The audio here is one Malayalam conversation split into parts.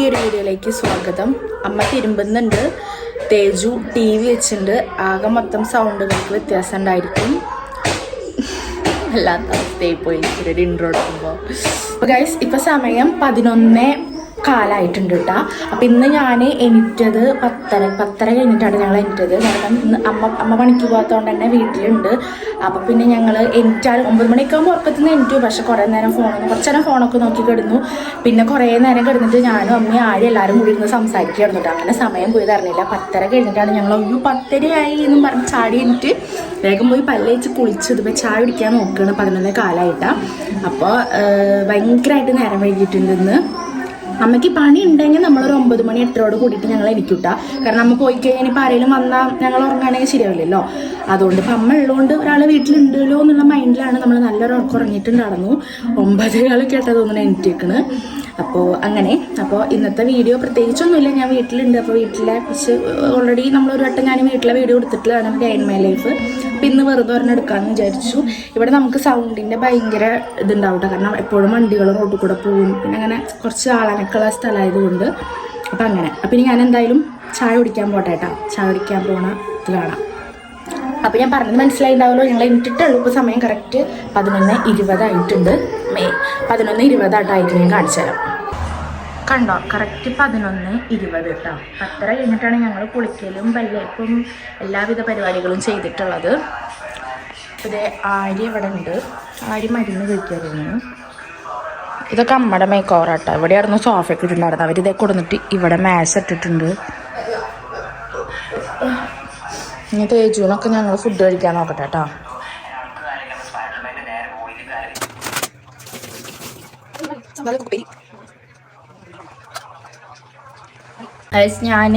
പുതിയൊരു വീഡിയോയിലേക്ക് സ്വാഗതം. അമ്മ തിരുമ്പുന്നുണ്ട്. തേജു ടി വി വെച്ചിട്ടുണ്ട്. ആകെ മൊത്തം സൗണ്ടുകൾക്ക് വ്യത്യാസം ഉണ്ടായിരിക്കും. അല്ലാത്ത അവസ്ഥയിൽ പോയി ഒരു ഇൻട്രോ എടുക്കുമ്പോൾ ഗൈസ് ഇപ്പോൾ സമയം പതിനൊന്ന് കാലായിട്ടുണ്ട് കേട്ടോ അപ്പം ഇന്ന് ഞാൻ എണീറ്റത് പത്തര പത്തര കഴിഞ്ഞിട്ടാണ് ഞങ്ങൾ എണീറ്റത്. കാരണം ഇന്ന് അമ്മ അമ്മ പണിക്ക് പോകാത്തതുകൊണ്ട് തന്നെ വീട്ടിലുണ്ട്. അപ്പം പിന്നെ ഞങ്ങൾ എണീറ്റാൽ ഒമ്പത് മണിയൊക്കെ ആകുമ്പോൾ ഉറക്കത്തിൽ നിന്ന് എണീറ്റു. പക്ഷെ കുറേ നേരം ഫോൺ കുറച്ച് നേരം ഫോണൊക്കെ നോക്കി കിടന്നു. പിന്നെ കുറേ നേരം കിടന്നിട്ട് ഞാനും അമ്മയും ആരും എല്ലാവരും കൂടി ഇരുന്ന് സംസാരിക്കുകയായിരുന്നു കേട്ടോ അങ്ങനെ സമയം പോയി തരണില്ല പത്തര കഴിഞ്ഞിട്ടാണ് ഞങ്ങൾ ഒരു പത്തരയായി എന്നും പറഞ്ഞ് ചാടി എണീറ്റ് വേഗം പോയി പല്ലയിച്ച് കുളിച്ചത് ഇപ്പം ചായ കുടിക്കാൻ നോക്കുകയാണ് പതിനൊന്നേ കാലമായിട്ടാണ് അപ്പോൾ ഭയങ്കരമായിട്ട് നേരം വൈകിയിട്ടുണ്ട് ഇന്ന്. അമ്മയ്ക്ക് പണി ഉണ്ടെങ്കിൽ നമ്മളൊരു ഒമ്പത് മണി എട്ടരോട് കൂടിയിട്ട് ഞങ്ങൾ എനിക്കൂട്ടാ കാരണം നമ്മൾ പോയി കഴിഞ്ഞാൽ ഇപ്പം ആരെങ്കിലും വന്നാൽ ഞങ്ങൾ ഉറങ്ങുകയാണെങ്കിൽ ശരിയാവില്ലല്ലോ. അതുകൊണ്ട് ഇപ്പം അമ്മ ഉള്ളതുകൊണ്ട് ഒരാൾ വീട്ടിലുണ്ടല്ലോ എന്നുള്ള മൈൻഡിലാണ് നമ്മൾ നല്ലൊരു ഉറക്കം ഉറങ്ങിയിട്ടുണ്ടായിരുന്നു ഒമ്പത് കാലൊക്കെ ആയിട്ടാ തോന്നുന്നു എനിക്കേക്കണ് അപ്പോൾ അങ്ങനെ. അപ്പോൾ ഇന്നത്തെ വീഡിയോ പ്രത്യേകിച്ചൊന്നുമില്ല. ഞാൻ വീട്ടിലുണ്ട്. അപ്പോൾ വീട്ടിലെ കുറച്ച് ഓൾറെഡി നമ്മളൊരു വട്ടം ഞാൻ വീട്ടിലെ വീഡിയോ എടുത്തിട്ടുള്ളതാണ് ഇൻ മൈ ലൈഫ് അപ്പം ഇന്ന് വെറുതെ ഒരെണ്ണം എടുക്കാമെന്ന് വിചാരിച്ചു. ഇവിടെ നമുക്ക് സൗണ്ടിന്റെ ഭയങ്കര ഇതുണ്ടാവും കാരണം എപ്പോഴും വണ്ടികൾ റോഡിൽ കൂടെ പോകും. പിന്നെ അങ്ങനെ കുറച്ച് ആളനക്കുള്ള സ്ഥലമായതുകൊണ്ട് അപ്പം അങ്ങനെ. അപ്പം ഇനി ഞാൻ എന്തായാലും ചായ കുടിക്കാൻ പോട്ടെ കേട്ടോ ചായ കുടിക്കാൻ പോണ ഇത് കാണാം. അപ്പോൾ ഞാൻ പറഞ്ഞത് മനസ്സിലായിണ്ടാവുമല്ലോ. ഞങ്ങൾ ഇട്ടിട്ടുള്ളൂ ഇപ്പോൾ സമയം കറക്റ്റ് പതിനൊന്ന് ഇരുപതായിട്ടുണ്ട്. മെയ് പതിനൊന്ന് ഇരുപതായിട്ടായിട്ട് ഞാൻ കാണിച്ചു തരാം. കണ്ടോ? കറക്റ്റ് പതിനൊന്ന് ഇരുപത് കേട്ടോ പത്തര കഴിഞ്ഞിട്ടാണ് ഞങ്ങൾ കുളിക്കലും പല്ലേപ്പും എല്ലാവിധ പരിപാടികളും ചെയ്തിട്ടുള്ളത്. ഇത് ആര്യ ഇവിടെ ഉണ്ട് ആര്യ മരുന്ന് കഴിക്കായിരുന്നു ഇതൊക്കെ അമ്മയുടെ മേക്ക് ഓവർ ആട്ടോ. ഇവിടെയായിരുന്നു സോഫയൊക്കെ ഇട്ടിട്ടുണ്ടായിരുന്നത്. അവരിതേ കൊടുന്നിട്ട് ഇവിടെ മാസ് ഇട്ടിട്ടുണ്ട്. ഇനി തേജുവിനൊക്കെ ഞങ്ങൾ ഫുഡ് കഴിക്കാൻ നോക്കട്ടെ കേട്ടോ ഞാൻ